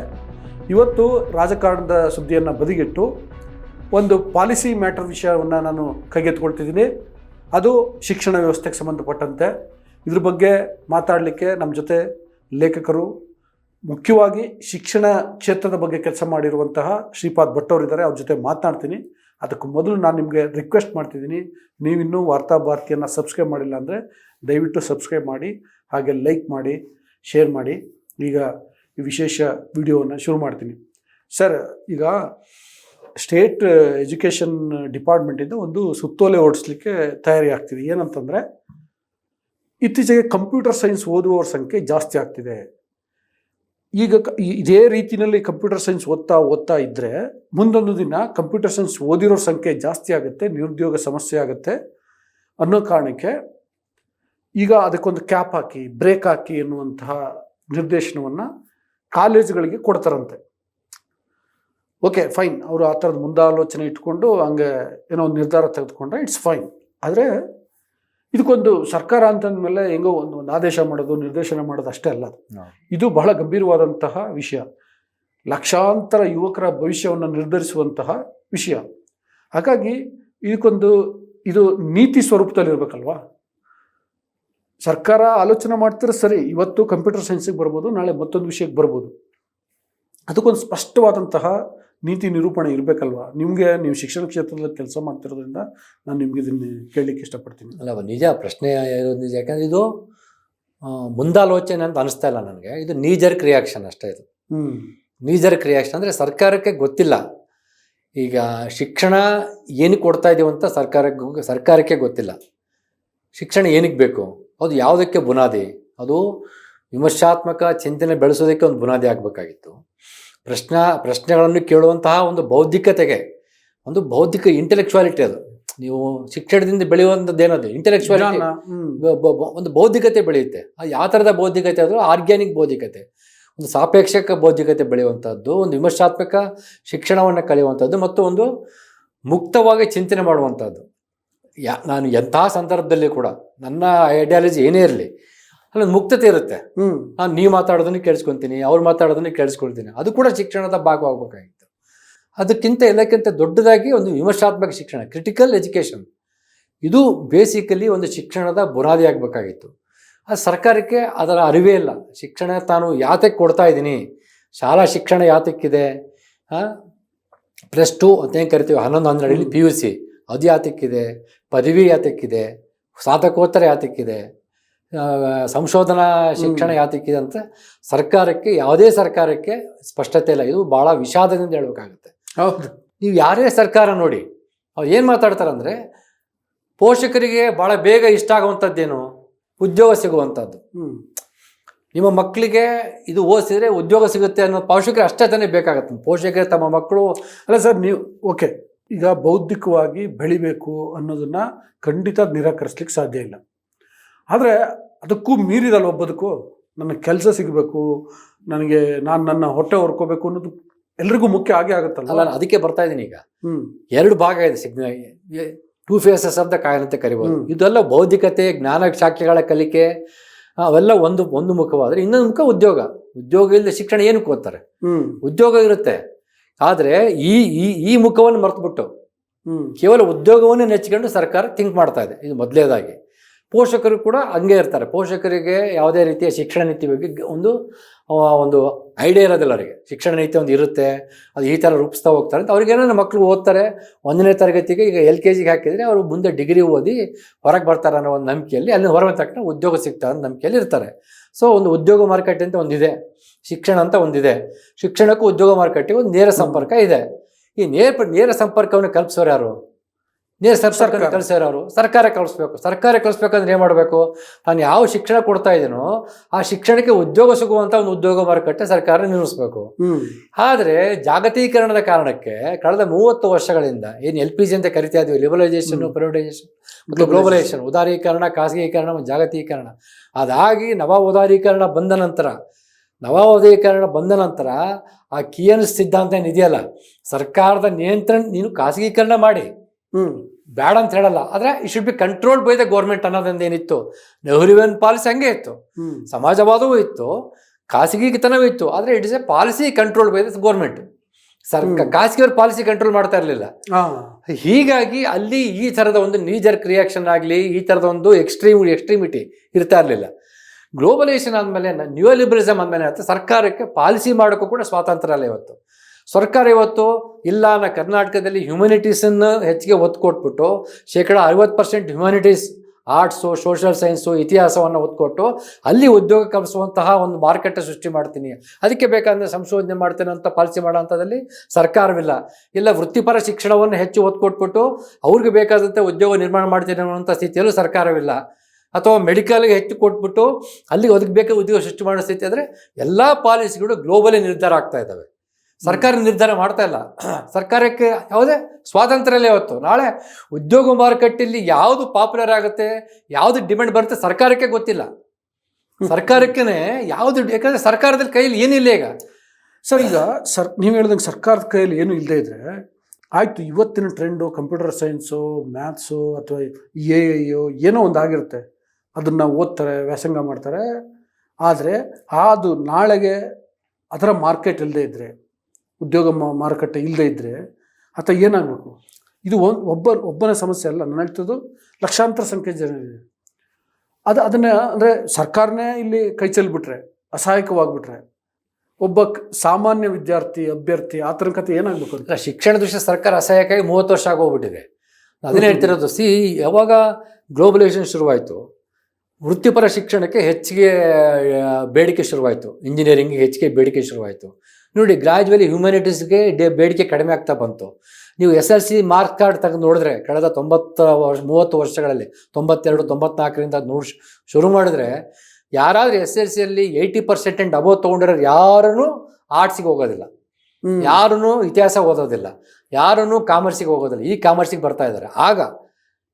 ಇವತ್ತು ರಾಜಕಾರಣದ ಸುದ್ದಿಯನ್ನು ಬದಿಗಿಟ್ಟು ಒಂದು ಪಾಲಿಸಿ ಮ್ಯಾಟರ್ ವಿಷಯವನ್ನು ನಾನು ಕೈಗೆತ್ಕೊಳ್ತಿದ್ದೀನಿ ಅದು ಶಿಕ್ಷಣ ವ್ಯವಸ್ಥೆಗೆ ಸಂಬಂಧಪಟ್ಟಂತೆ. ಇದ್ರ ಬಗ್ಗೆ ಮಾತಾಡಲಿಕ್ಕೆ ನಮ್ಮ ಜೊತೆ ಲೇಖಕರು, ಮುಖ್ಯವಾಗಿ ಶಿಕ್ಷಣ ಕ್ಷೇತ್ರದ ಬಗ್ಗೆ ಕೆಲಸ ಮಾಡಿರುವಂತಹ ಶ್ರೀಪಾದ್ ಭಟ್ ಅವರಿದ್ದಾರೆ. ಅವ್ರ ಜೊತೆ ಮಾತನಾಡ್ತೀನಿ. ಅದಕ್ಕೂ ಮೊದಲು ನಾನು ನಿಮಗೆ ರಿಕ್ವೆಸ್ಟ್ ಮಾಡ್ತಿದ್ದೀನಿ. ನೀವಿನ್ನೂ ವಾರ್ತಾ ಭಾರತಿಯನ್ನು ಸಬ್ಸ್ಕ್ರೈಬ್ ಮಾಡಿಲ್ಲ ಅಂದರೆ ದಯವಿಟ್ಟು ಸಬ್ಸ್ಕ್ರೈಬ್ ಮಾಡಿ, ಹಾಗೆ ಲೈಕ್ ಮಾಡಿ ಶೇರ್ ಮಾಡಿ. ಈಗ ವಿಶೇಷ ವಿಡಿಯೋವನ್ನು ಶುರು ಮಾಡ್ತೀನಿ. ಸರ್, ಈಗ ಸ್ಟೇಟ್ ಎಜುಕೇಷನ್ ಡಿಪಾರ್ಟ್ಮೆಂಟಿಂದ ಒಂದು ಸುತ್ತೋಲೆ ಓಡಿಸ್ಲಿಕ್ಕೆ ತಯಾರಿ ಆಗ್ತಿದೆ. ಏನಂತಂದರೆ, ಇತ್ತೀಚೆಗೆ ಕಂಪ್ಯೂಟರ್ ಸೈನ್ಸ್ ಓದುವವರ ಸಂಖ್ಯೆ ಜಾಸ್ತಿ ಆಗ್ತಿದೆ. ಈಗ ಈ- ಇದೇ ರೀತಿಯಲ್ಲಿ ಕಂಪ್ಯೂಟರ್ ಸೈನ್ಸ್ ಓದ್ತಾ ಓದ್ತಾ ಇದ್ದರೆ ಮುಂದೊಂದು ದಿನ ಕಂಪ್ಯೂಟರ್ ಸೈನ್ಸ್ ಓದಿರೋ ಸಂಖ್ಯೆ ಜಾಸ್ತಿ ಆಗುತ್ತೆ, ನಿರುದ್ಯೋಗ ಸಮಸ್ಯೆ ಆಗುತ್ತೆ ಅನ್ನೋ ಕಾರಣಕ್ಕೆ ಈಗ ಅದಕ್ಕೊಂದು ಕ್ಯಾಪ್ ಹಾಕಿ, ಬ್ರೇಕ್ ಹಾಕಿ ಎನ್ನುವಂತಹ ನಿರ್ದೇಶನವನ್ನು ಕಾಲೇಜುಗಳಿಗೆ ಕೊಡ್ತಾರಂತೆ. ಓಕೆ ಫೈನ್ ಅವರು ಆ ಥರದ ಮುಂದಾಲೋಚನೆ ಇಟ್ಕೊಂಡು ಹಂಗೆ ಏನೋ ಒಂದು ನಿರ್ಧಾರ ತೆಗೆದುಕೊಂಡ್ರೆ ಇಟ್ಸ್ ಫೈನ್ ಆದರೆ ಇದಕ್ಕೊಂದು ಸರ್ಕಾರ ಅಂತಂದಮೇಲೆ ಹೆಂಗೋ ಒಂದು ಒಂದು ಆದೇಶ ಮಾಡೋದು ನಿರ್ದೇಶನ ಮಾಡೋದು ಅಷ್ಟೇ ಅಲ್ಲ ಇದು ಬಹಳ ಗಂಭೀರವಾದಂತಹ ವಿಷಯ. ಲಕ್ಷಾಂತರ ಯುವಕರ ಭವಿಷ್ಯವನ್ನು ನಿರ್ಧರಿಸುವಂತಹ ವಿಷಯ. ಹಾಗಾಗಿ ಇದಕ್ಕೊಂದು ಇದು ನೀತಿ ಸ್ವರೂಪದಲ್ಲಿ ಇರಬೇಕಲ್ವಾ ಸರ್ಕಾರ ಆಲೋಚನೆ ಮಾಡ್ತಿದ್ರೆ ಸರಿ ಇವತ್ತು ಕಂಪ್ಯೂಟರ್ ಸೈನ್ಸಿಗೆ ಬರ್ಬೋದು ನಾಳೆ ಮತ್ತೊಂದು ವಿಷಯಕ್ಕೆ ಬರ್ಬೋದು. ಅದಕ್ಕೊಂದು ಸ್ಪಷ್ಟವಾದಂತಹ ನೀತಿ ನಿರೂಪಣೆ ಇರಬೇಕಲ್ವಾ? ನಿಮಗೆ ನೀವು ಶಿಕ್ಷಣ ಕ್ಷೇತ್ರದಲ್ಲಿ ಕೆಲಸ ಮಾಡ್ತಿರೋದ್ರಿಂದ ನಾನು ನಿಮ್ಗೆ ಇದನ್ನು ಕೇಳಲಿಕ್ಕೆ ಇಷ್ಟಪಡ್ತೀನಿ. ಅಲ್ಲ ಅದು ನಿಜ ಪ್ರಶ್ನೆ ಇರೋದು ನಿಜ ಯಾಕಂದ್ರೆ ಇದು ಮುಂದಾಲೋಚನೆ ಅಂತ ಅನಿಸ್ತಾ ಇಲ್ಲ ನನಗೆ. ಇದು ನೀಜರ್ಕ್ ರಿಯಾಕ್ಷನ್ ಅಷ್ಟೇ ಇದು. ನೀಜರ್ಕ್ ರಿಯಾಕ್ಷನ್ ಅಂದರೆ ಸರ್ಕಾರಕ್ಕೆ ಗೊತ್ತಿಲ್ಲ. ಈಗ ಶಿಕ್ಷಣ ಏನಕ್ಕೆ ಕೊಡ್ತಾ ಇದೀವಂತ ಸರ್ಕಾರಕ್ಕೆ ಸರ್ಕಾರಕ್ಕೆ ಗೊತ್ತಿಲ್ಲ. ಶಿಕ್ಷಣ ಏನಕ್ಕೆ ಬೇಕು? ಅದು ಯಾವುದಕ್ಕೆ ಬುನಾದಿ? ಅದು ವಿಮರ್ಶಾತ್ಮಕ ಚಿಂತನೆ ಬೆಳೆಸೋದಕ್ಕೆ ಒಂದು ಬುನಾದಿ ಆಗಬೇಕಾಗಿತ್ತು. ಪ್ರಶ್ನ ಪ್ರಶ್ನೆಗಳನ್ನು ಕೇಳುವಂತಹ ಒಂದು ಬೌದ್ಧಿಕತೆಗೆ ಒಂದು ಬೌದ್ಧಿಕ ಇಂಟೆಲೆಕ್ಚುವಾಲಿಟಿ ಅದು. ನೀವು ಶಿಕ್ಷಣದಿಂದ ಬೆಳೆಯುವಂಥದ್ದು ಏನದು ಬ- ಒಂದು ಬೌದ್ಧಿಕತೆ ಬೆಳೆಯುತ್ತೆ. ಅದು ಯಾವ ಥರದ ಬೌದ್ಧಿಕತೆ? ಆದರೂ ಆರ್ಗ್ಯಾನಿಕ್ ಬೌದ್ಧಿಕತೆ. ಒಂದು ಸಾಪೇಕ್ಷಕ ಬೌದ್ಧಿಕತೆ ಬೆಳೆಯುವಂಥದ್ದು ಒಂದು ವಿಮರ್ಶಾತ್ಮಕ ಶಿಕ್ಷಣವನ್ನು ಕಲಿಯುವಂಥದ್ದು ಮತ್ತು ಒಂದು ಮುಕ್ತವಾಗಿ ಚಿಂತನೆ ಮಾಡುವಂಥದ್ದು. ಯಾ ನಾನು ಎಂಥ ಸಂದರ್ಭದಲ್ಲಿ ಕೂಡ ನನ್ನ ಐಡಿಯಾಲಜಿ ಏನೇ ಇರಲಿ ಅಲ್ಲೊಂದು ಮುಕ್ತತೆ ಇರುತ್ತೆ. ನಾನು ನೀವು ಮಾತಾಡೋದನ್ನು ಕೇಳಿಸ್ಕೊತೀನಿ ಅವ್ರು ಮಾತಾಡೋದನ್ನು ಕೇಳಿಸ್ಕೊಳ್ತೀನಿ. ಅದು ಕೂಡ ಶಿಕ್ಷಣದ ಭಾಗವಾಗಬೇಕಾಗಿತ್ತು. ಅದಕ್ಕಿಂತ ಎಲ್ಲಕ್ಕಿಂತ ದೊಡ್ಡದಾಗಿ ಒಂದು ವಿಮರ್ಶಾತ್ಮಕ ಶಿಕ್ಷಣ ಕ್ರಿಟಿಕಲ್ ಎಜುಕೇಷನ್ ಇದು ಬೇಸಿಕಲಿ ಒಂದು ಶಿಕ್ಷಣದ ಬುನಾದಿ ಆಗಬೇಕಾಗಿತ್ತು. ಅದು ಸರ್ಕಾರಕ್ಕೆ ಅದರ ಅರಿವೇ ಇಲ್ಲ. ಶಿಕ್ಷಣ ತಾನು ಯಾತಕ್ಕೆ ಕೊಡ್ತಾ ಇದ್ದೀನಿ? ಶಾಲಾ ಶಿಕ್ಷಣ ಯಾತಕ್ಕಿದೆ? ಪ್ಲಸ್ ಟು ಅಂತ ಏನು ಕರಿತೀವಿ ಹನ್ನೊಂದು ಹನ್ನೆರಡಲ್ಲಿ ಪಿ ಯು ಸಿ ಅದು ಯಾತಕ್ಕಿದೆ ಪದವಿ ಯಾತಕ್ಕಿದೆ ಸ್ನಾತಕೋತ್ತರ ಯಾತಕ್ಕಿದೆ ಸಂಶೋಧನಾ ಶಿಕ್ಷಣ ಯಾತಕ್ಕಿದೆ ಅಂತ ಸರ್ಕಾರಕ್ಕೆ ಯಾವುದೇ ಸರ್ಕಾರಕ್ಕೆ ಸ್ಪಷ್ಟತೆ ಇಲ್ಲ. ಇದು ಭಾಳ ವಿಷಾದದಿಂದ ಹೇಳಬೇಕಾಗುತ್ತೆ. ಹೌದು. ನೀವು ಯಾರೇ ಸರ್ಕಾರ ನೋಡಿ ಅವ್ರು ಏನು ಮಾತಾಡ್ತಾರಂದ್ರೆ ಪೋಷಕರಿಗೆ ಭಾಳ ಬೇಗ ಇಷ್ಟ ಆಗುವಂಥದ್ದೇನು? ಉದ್ಯೋಗ ಸಿಗುವಂಥದ್ದು. ನಿಮ್ಮ ಮಕ್ಕಳಿಗೆ ಇದು ಓದಿಸಿದ್ರೆ ಉದ್ಯೋಗ ಸಿಗುತ್ತೆ ಅನ್ನೋ ಪೋಷಕರು ಅಷ್ಟೇ ತಾನೇ ಬೇಕಾಗತ್ತೆ. ಪೋಷಕರು ತಮ್ಮ ಮಕ್ಕಳು ಅಲ್ಲ ಸರ್ ನೀವು ಓಕೆ. ಈಗ ಬೌದ್ಧಿಕವಾಗಿ ಬೆಳಿಬೇಕು ಅನ್ನೋದನ್ನ ಖಂಡಿತ ನಿರಾಕರಿಸ್ಲಿಕ್ಕೆ ಸಾಧ್ಯ ಇಲ್ಲ. ಆದರೆ ಅದಕ್ಕೂ ಮೀರಿದಲ್ಲ ಒಬ್ಬದಕ್ಕೂ ನನಗೆ ಕೆಲಸ ಸಿಗಬೇಕು ನನಗೆ ನಾನು ನನ್ನ ಹೊಟ್ಟೆ ಹೊರ್ಕೋಬೇಕು ಅನ್ನೋದು ಎಲ್ರಿಗೂ ಮುಖ್ಯ ಆಗೇ ಆಗುತ್ತಲ್ಲ ನಾನು ಅದಕ್ಕೆ ಬರ್ತಾ ಇದ್ದೀನಿ ಈಗ. ಹ್ಞೂ ಎರಡು ಭಾಗ ಇದೆ ಸಿಗ್ನ ಟೂ ಫೇಸಸ್ ಅಂತ ದ ಕಾಯಿನ್ ಅಂತ ಕರಿಬೋದು. ಇದೆಲ್ಲ ಬೌದ್ಧಿಕತೆ ಜ್ಞಾನ ಶಾಖೆಗಳ ಕಲಿಕೆ ಅವೆಲ್ಲ ಒಂದು ಒಂದು ಮುಖವಾದರೆ ಇನ್ನೊಂದು ಮುಖ ಉದ್ಯೋಗ. ಉದ್ಯೋಗ ಇಲ್ಲದೆ ಶಿಕ್ಷಣ ಏನಕ್ಕೆ ಓದ್ತಾರೆ? ಉದ್ಯೋಗ ಇರುತ್ತೆ. ಆದರೆ ಈ ಈ ಈ ಮುಖವನ್ನು ಮರೆತುಬಿಟ್ಟು ಕೇವಲ ಉದ್ಯೋಗವನ್ನೇ ನೆಚ್ಚಿಕೊಂಡು ಸರ್ಕಾರ ಥಿಂಕ್ ಮಾಡ್ತಾ ಇದೆ. ಇದು ಮೊದಲೇದಾಗಿ. ಪೋಷಕರು ಕೂಡ ಹಂಗೆ ಇರ್ತಾರೆ. ಪೋಷಕರಿಗೆ ಯಾವುದೇ ರೀತಿಯ ಶಿಕ್ಷಣ ನೀತಿ ಬಗ್ಗೆ ಒಂದು ಒಂದು ಐಡಿಯಾ ಇರೋದಿಲ್ಲ ಅವರಿಗೆ. ಶಿಕ್ಷಣ ನೀತಿ ಒಂದು ಇರುತ್ತೆ. ಅದು ಈ ಥರ ರೂಪಿಸ್ತಾ ಹೋಗ್ತಾರೆ ಅಂತ ಅವ್ರಿಗೆ ಏನಾದ್ರು ಮಕ್ಕಳು ಓದ್ತಾರೆ ಒಂದನೇ ತರಗತಿಗೆ ಈಗ ಎಲ್ ಕೆ ಜಿಗೆ ಹಾಕಿದರೆ ಅವರು ಮುಂದೆ ಡಿಗ್ರಿ ಓದಿ ಹೊರಗೆ ಬರ್ತಾರೆ ಅನ್ನೋ ಒಂದು ನಂಬಿಕೆಯಲ್ಲಿ ಅಲ್ಲಿ ಹೊರಗೆ ತಕ್ಷಣ ಉದ್ಯೋಗ ಸಿಗ್ತಾರೆ ಅನ್ನೋ ನಂಬಿಕೆಯಲ್ಲಿ ಇರ್ತಾರೆ. ಸೊ ಒಂದು ಉದ್ಯೋಗ ಮಾರುಕಟ್ಟೆ ಅಂತ ಒಂದಿದೆ, ಶಿಕ್ಷಣ ಅಂತ ಒಂದಿದೆ. ಶಿಕ್ಷಣಕ್ಕೂ ಉದ್ಯೋಗ ಮಾರುಕಟ್ಟೆಗೂ ನೇರ ಸಂಪರ್ಕ ಇದೆ. ಈ ನೇರ ನೇರ ಸಂಪರ್ಕವನ್ನು ಕಲ್ಪಿಸೋರು ಯಾರು? ನೇರ ಸಂಪರ್ಕ ಸರ್ಕಾರ. ಕಲಿಸೋರು ಯಾರು ಸರ್ಕಾರ ಕಳಿಸ್ಬೇಕು. ಸರ್ಕಾರ ಕಳಿಸ್ಬೇಕಂದ್ರೆ ಏನು ಮಾಡಬೇಕು? ನಾನು ಯಾವ ಶಿಕ್ಷಣ ಕೊಡ್ತಾ ಇದ್ದೀನೋ ಆ ಶಿಕ್ಷಣಕ್ಕೆ ಉದ್ಯೋಗ ಸಿಗುವಂಥ ಒಂದು ಉದ್ಯೋಗ ಮಾರುಕಟ್ಟೆ ಸರ್ಕಾರ ನಿರ್ಮಿಸಬೇಕು. ಆದರೆ ಜಾಗತೀಕರಣದ ಕಾರಣಕ್ಕೆ ಕಳೆದ ಮೂವತ್ತು ವರ್ಷಗಳಿಂದ ಏನು ಎಲ್ ಪಿ ಜಿ ಅಂತ ಕರಿತಾ ಇದ್ದೀವಿ ಲಿಬರಲೈಸೇಷನ್ ಪ್ರೈವಟೈಸೇಷನ್ ಮತ್ತು ಗ್ಲೋಬಲೈಸೇಷನ್ ಉದಾರೀಕರಣ ಖಾಸಗೀಕರಣ ಮತ್ತು ಜಾಗತೀಕರಣ. ಅದಾಗಿ ನವ ಉದಾರೀಕರಣ ಬಂದ ನಂತರ ನವ ಉದಾರೀಕರಣ ಬಂದ ನಂತರ ಆ ಕಿಯನ್ ಸಿದ್ಧಾಂತ ಏನಿದೆಯಲ್ಲ ಸರ್ಕಾರದ ನಿಯಂತ್ರಣ ನೀನು ಖಾಸಗೀಕರಣ ಮಾಡಿ ಹ್ಮ್. ಬೇಡ ಅಂತ ಹೇಳಲ್ಲ. ಆದ್ರೆ it should be controlled by the government ಅನ್ನೋದೊಂದು ಏನಿತ್ತು? ನೆಹರುವಿನ ಪಾಲಿಸಿ ಹಂಗೆ ಇತ್ತು. ಸಮಾಜವಾದವೂ ಇತ್ತು ಖಾಸಗಿತನವೂ ಇತ್ತು. ಆದ್ರೆ it is a policy control by the government ಸರ್ಕ. ಖಾಸಗಿಯವ್ರ ಪಾಲಿಸಿ ಕಂಟ್ರೋಲ್ ಮಾಡ್ತಾ ಇರಲಿಲ್ಲ. ಹೀಗಾಗಿ ಅಲ್ಲಿ ಈ ಥರದ ಒಂದು ನೀಜರ್ ರಿಯಾಕ್ಷನ್ ಆಗಲಿ ಈ ಥರದ ಒಂದು ಎಕ್ಸ್ಟ್ರೀಮ್ ಎಕ್ಸ್ಟ್ರೀಮಿಟಿ ಇರ್ತಾ ಇರಲಿಲ್ಲ. ಗ್ಲೋಬಲೈಸೇಷನ್ ಆದಮೇಲೆ ನ್ಯೂ ಲಿಬರಲಿಸಮ್ ಆದಮೇಲೆ ಅಂತ ಸರ್ಕಾರಕ್ಕೆ ಪಾಲಿಸಿ ಮಾಡೋಕ್ಕೂ ಕೂಡ ಸ್ವಾತಂತ್ರ್ಯ ಅಲ್ಲ ಇವತ್ತು. ಸರ್ಕಾರ ಇವತ್ತು ಇಲ್ಲ ನಾ ಕರ್ನಾಟಕದಲ್ಲಿ ಹ್ಯುಮ್ಯಾನಿಟೀಸನ್ನು ಹೆಚ್ಚಿಗೆ ಒತ್ತು ಕೊಟ್ಬಿಟ್ಟು ಶೇಕಡ ಐವತ್ತು percent humanities arts social science ಇತಿಹಾಸವನ್ನು ಒತ್ತು ಕೊಟ್ಟು ಅಲ್ಲಿ ಉದ್ಯೋಗ ಕಲಿಸುವಂತಹ ಒಂದು ಮಾರುಕಟ್ಟೆ ಸೃಷ್ಟಿ ಮಾಡ್ತೀನಿ. ಅದಕ್ಕೆ ಬೇಕಾದರೆ ಸಂಶೋಧನೆ ಮಾಡ್ತೇನೆ ಅಂತ ಪಾಲಿಸಿ ಮಾಡೋ ಅಂಥದ್ದಲ್ಲಿ ಸರ್ಕಾರವಿಲ್ಲ. ಇಲ್ಲ ವೃತ್ತಿಪರ ಶಿಕ್ಷಣವನ್ನು ಹೆಚ್ಚು ಒತ್ತು ಕೊಟ್ಬಿಟ್ಟು ಅವ್ರಿಗೆ ಬೇಕಾದಂತೆ ಉದ್ಯೋಗ ನಿರ್ಮಾಣ ಮಾಡ್ತೀನಿ ಅನ್ನುವಂಥ ಸ್ಥಿತಿಯಲ್ಲೂ ಸರ್ಕಾರವಿಲ್ಲ. ಅಥವಾ ಮೆಡಿಕಲ್ಗೆ ಹೆಚ್ಚು ಕೊಟ್ಬಿಟ್ಟು ಅಲ್ಲಿ ಒದಗಬೇಕಾದ ಬೇಕಾದ ಉದ್ಯೋಗ ಸೃಷ್ಟಿ ಮಾಡೋ ಸ್ಥಿತಿ ಅಂದರೆ ಎಲ್ಲ ಪಾಲಿಸಿಗಳು ಗ್ಲೋಬಲಿ ನಿರ್ಧಾರ ಆಗ್ತಾ ಇದ್ದಾವೆ. ಸರ್ಕಾರ ನಿರ್ಧಾರ ಮಾಡ್ತಾ ಇಲ್ಲ. ಸರ್ಕಾರಕ್ಕೆ ಯಾವುದೇ ಸ್ವಾತಂತ್ರ್ಯ ಇಲ್ಲ ಇವತ್ತು ನಾಳೆ ಉದ್ಯೋಗ ಮಾರುಕಟ್ಟೆಯಲ್ಲಿ ಯಾವುದು ಪಾಪ್ಯುಲರ್ ಆಗುತ್ತೆ, ಯಾವುದು ಡಿಮ್ಯಾಂಡ್ ಬರುತ್ತೆ ಸರ್ಕಾರಕ್ಕೆ ಗೊತ್ತಿಲ್ಲ. ಸರ್ಕಾರಕ್ಕೇ ಯಾವುದು, ಯಾಕಂದ್ರೆ ಸರ್ಕಾರದಲ್ಲಿ ಕೈಯಲ್ಲಿ ಏನಿಲ್ಲ ಈಗ. ಸರ್ ಈಗ ಸರ್, ನೀವು ಹೇಳ್ದಂಗೆ ಸರ್ಕಾರದ ಕೈಯಲ್ಲಿ ಏನು ಇಲ್ಲದೆ ಇದ್ರೆ ಆಯಿತು, ಇವತ್ತಿನ ಟ್ರೆಂಡು ಕಂಪ್ಯೂಟರ್ ಸೈನ್ಸು ಮ್ಯಾಥ್ಸು ಅಥವಾ ಎ ಐಯೋ ಏನೋ ಒಂದು ಆಗಿರುತ್ತೆ. ಅದನ್ನು ಓದ್ತಾರೆ, ವ್ಯಾಸಂಗ ಮಾಡ್ತಾರೆ. ಆದರೆ ಅದು ನಾಳೆಗೆ ಅದರ ಮಾರ್ಕೆಟ್ ಇಲ್ಲದೆ ಇದ್ದರೆ ಉದ್ಯೋಗ ಮಾರುಕಟ್ಟೆ ಇಲ್ಲದೆ ಇದ್ದರೆ ಆತ ಏನಾಗಬೇಕು? ಇದು ಒಬ್ಬ ಒಬ್ಬನ ಸಮಸ್ಯೆ ಅಲ್ಲ ನಾನು ಹೇಳ್ತಿದ್ದು ಲಕ್ಷಾಂತರ ಸಂಖ್ಯೆ ಜನರಿದೆ. ಅದು ಅದನ್ನು ಅಂದರೆ ಸರ್ಕಾರನೇ ಇಲ್ಲಿ ಕೈ ಚೆಲ್ಬಿಟ್ರೆ ಅಸಹಾಯಕವಾಗ್ಬಿಟ್ರೆ ಒಬ್ಬ ಸಾಮಾನ್ಯ ವಿದ್ಯಾರ್ಥಿ ಅಭ್ಯರ್ಥಿ ಆ ಥರ ಕತೆ ಏನಾಗಬೇಕು ಅಂತ? ಶಿಕ್ಷಣ ದೃಷ್ಟಿ ಸರ್ಕಾರ ಅಸಹಾಯಕಾಗಿ ಮೂವತ್ತು ವರ್ಷ ಆಗೋಗ್ಬಿಟ್ಟಿದೆ. ಅದನ್ನೇ ಹೇಳ್ತಿರೋದು ಸಿ ಯಾವಾಗ ಗ್ಲೋಬಲೈಸೇಷನ್ ಶುರುವಾಯಿತು ವೃತ್ತಿಪರ ಶಿಕ್ಷಣಕ್ಕೆ ಹೆಚ್ಚಿಗೆ ಬೇಡಿಕೆ ಶುರುವಾಯಿತು ಇಂಜಿನಿಯರಿಂಗ್ಗೆ ಹೆಚ್ಚಿಗೆ ಬೇಡಿಕೆ ಶುರುವಾಯಿತು. ನೋಡಿ ಗ್ರಾಜುವಲಿ ಹ್ಯೂಮ್ಯಾನಿಟೀಸ್ಗೆ ಡೇ ಬೇಡಿಕೆ ಕಡಿಮೆ ಆಗ್ತಾ ಬಂತು. ನೀವು S L C mark card ತೆಗೆದು ನೋಡಿದ್ರೆ ಕಳೆದ ತೊಂಬತ್ತು ವರ್ಷ ಮೂವತ್ತು ವರ್ಷಗಳಲ್ಲಿ ತೊಂಬತ್ತೆರಡು ತೊಂಬತ್ನಾಲ್ಕರಿಂದ ನೋಡಿ ಶುರು ಮಾಡಿದ್ರೆ ಯಾರಾದರೂ ಎಸ್ ಎಲ್ ಸಿಯಲ್ಲಿ ಏಯ್ಟಿ ಪರ್ಸೆಂಟ್ ಆ್ಯಂಡ್ ಅಬೋವ್ ತೊಗೊಂಡಿರೋರು ಯಾರೂ ಆರ್ಟ್ಸಿಗೆ ಹೋಗೋದಿಲ್ಲ. ಯಾರೂ ಇತಿಹಾಸ ಓದೋದಿಲ್ಲ. ಯಾರೂ ಕಾಮರ್ಸಿಗೆ ಹೋಗೋದಿಲ್ಲ. ಈ ಕಾಮರ್ಸಿಗೆ ಬರ್ತಾ ಇದ್ದಾರೆ. ಆಗ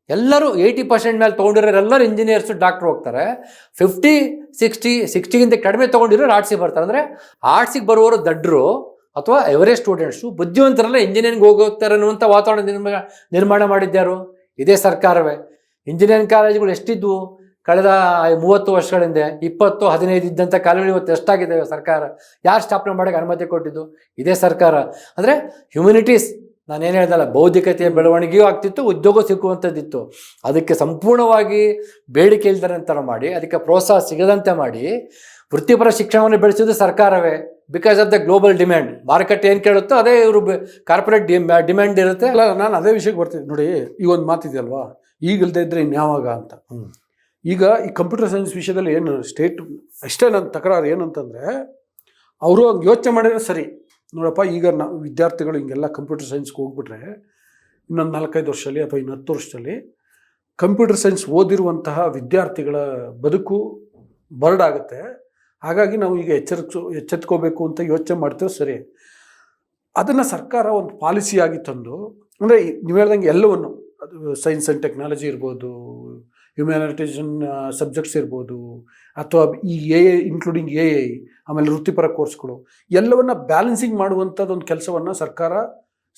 ಎಲ್ಲರೂ ಏಯ್ಟಿ ಪರ್ಸೆಂಟ್ ಮೇಲೆ ತೊಗೊಂಡಿರೋರು ಎಲ್ಲರೂ ಇಂಜಿನಿಯರ್ಸು ಡಾಕ್ಟ್ರು ಹೋಗ್ತಾರೆ. ಫಿಫ್ಟಿ ಸಿಕ್ಸ್ಟಿ ಸಿಕ್ಸ್ಟಿಗಿಂತ ಕಡಿಮೆ ತೊಗೊಂಡಿರೋರು ಆರ್ಟ್ಸಿಗೆ ಬರ್ತಾರೆ. ಅಂದರೆ ಆರ್ಟ್ಸಿಗೆ ಬರುವವರು ದಡ್ಡರು ಅಥವಾ ಎವರೇಜ್ ಸ್ಟೂಡೆಂಟ್ಸು ಬುದ್ಧಿವಂತರೆಲ್ಲ ಇಂಜಿನಿಯರಿಂಗ್ ಹೋಗುತ್ತಾರೆ ಅನ್ನುವಂಥ ವಾತಾವರಣ ನಿರ್ಮಾಣ ನಿರ್ಮಾಣ ಮಾಡಿದ್ದಾರು ಇದೇ ಸರ್ಕಾರವೇ. ಇಂಜಿನಿಯರಿಂಗ್ ಕಾಲೇಜುಗಳು ಎಷ್ಟಿದ್ವು? ಕಳೆದ ಮೂವತ್ತು ವರ್ಷಗಳ ಹಿಂದೆ ಇಪ್ಪತ್ತು, ಹದಿನೈದು ಇದ್ದಂಥ ಕಾಲೇಜುಗಳು ಇವತ್ತು ಎಷ್ಟಾಗಿದ್ದಾವೆ ಸರ್ಕಾರ? ಯಾರು ಸ್ಥಾಪನೆ ಮಾಡೋಕ್ಕೆ ಅನುಮತಿ ಕೊಟ್ಟಿದ್ದು? ಇದೇ ಸರ್ಕಾರ. ಅಂದರೆ ಹ್ಯುಮಿನಿಟೀಸ್ ನಾನೇನು ಹೇಳ್ದಲ್ಲ ಬೌದ್ಧಿಕತೆಯ ಬೆಳವಣಿಗೆಯೂ ಆಗ್ತಿತ್ತು ಉದ್ಯೋಗ ಸಿಕ್ಕುವಂಥದ್ದಿತ್ತು. ಅದಕ್ಕೆ ಸಂಪೂರ್ಣವಾಗಿ ಬೇಡಿಕೆ ಇಲ್ದರಂತರ ಮಾಡಿ ಅದಕ್ಕೆ ಪ್ರೋತ್ಸಾಹ ಸಿಗದಂತೆ ಮಾಡಿ ವೃತ್ತಿಪರ ಶಿಕ್ಷಣವನ್ನು ಬೆಳೆಸಿದ್ದು ಸರ್ಕಾರವೇ. Because of the global demand ಮಾರುಕಟ್ಟೆ ಏನು ಕೇಳುತ್ತೋ ಅದೇ ಇವರು ಕಾರ್ಪೊರೇಟ್ ಡಿಮ್ಯಾಂಡ್ ಇರುತ್ತೆ. ಅಲ್ಲ ನಾನು ಅದೇ ವಿಷಯಕ್ಕೆ ಬರ್ತೀನಿ. ನೋಡಿ ಈ ಒಂದು ಮಾತಿದೆಯಲ್ವಾ ಈಗಿಲ್ದೇ ಇದ್ರೆ ಇನ್ಯಾವಾಗ ಅಂತ. ಈಗ ಈ ಕಂಪ್ಯೂಟರ್ ಸೈನ್ಸ್ ವಿಷಯದಲ್ಲಿ ಏನು ಸ್ಟೇಟ್ ಅಷ್ಟೇ ನನ್ನ ತಕರಾರು ಏನಂತಂದರೆ ಅವರು ಹಂಗೆ ಯೋಚನೆ ಮಾಡಿದ್ರೆ ಸರಿ. ನೋಡಪ್ಪ, ಈಗ ನಾವು ವಿದ್ಯಾರ್ಥಿಗಳು ಹಿಂಗೆಲ್ಲ ಕಂಪ್ಯೂಟರ್ ಸೈನ್ಸ್ಗೆ ಹೋಗ್ಬಿಟ್ರೆ ಇನ್ನೊಂದು ನಾಲ್ಕೈದು ವರ್ಷದಲ್ಲಿ ಅಥವಾ ಇನ್ನು ಹತ್ತು ವರ್ಷದಲ್ಲಿ ಕಂಪ್ಯೂಟರ್ ಸೈನ್ಸ್ ಓದಿರುವಂತಹ ವಿದ್ಯಾರ್ಥಿಗಳ ಬದುಕು ಬರ್ಡಾಗುತ್ತೆ ಹಾಗಾಗಿ ನಾವು ಈಗ ಎಚ್ಚರಿಸು ಎಚ್ಚೆತ್ಕೋಬೇಕು ಅಂತ ಯೋಚನೆ ಮಾಡ್ತೇವೆ ಸರಿ. ಅದನ್ನು ಸರ್ಕಾರ ಒಂದು ಪಾಲಿಸಿಯಾಗಿ ತಂದು, ಅಂದರೆ ನೀವು ಹೇಳ್ದಂಗೆ ಎಲ್ಲವನ್ನು, ಅದು ಸೈನ್ಸ್ ಆ್ಯಂಡ್ ಟೆಕ್ನಾಲಜಿ ಇರ್ಬೋದು ಹ್ಯುಮ್ಯಾನಿಟೇಷನ್ ಸಬ್ಜೆಕ್ಟ್ಸ್ ಇರ್ಬೋದು ಅಥವಾ ಈ A I including A I ಆಮೇಲೆ ವೃತ್ತಿಪರ ಕೋರ್ಸ್ಗಳು ಎಲ್ಲವನ್ನ ಬ್ಯಾಲೆನ್ಸಿಂಗ್ ಮಾಡುವಂಥದ್ದೊಂದು ಕೆಲಸವನ್ನು ಸರ್ಕಾರ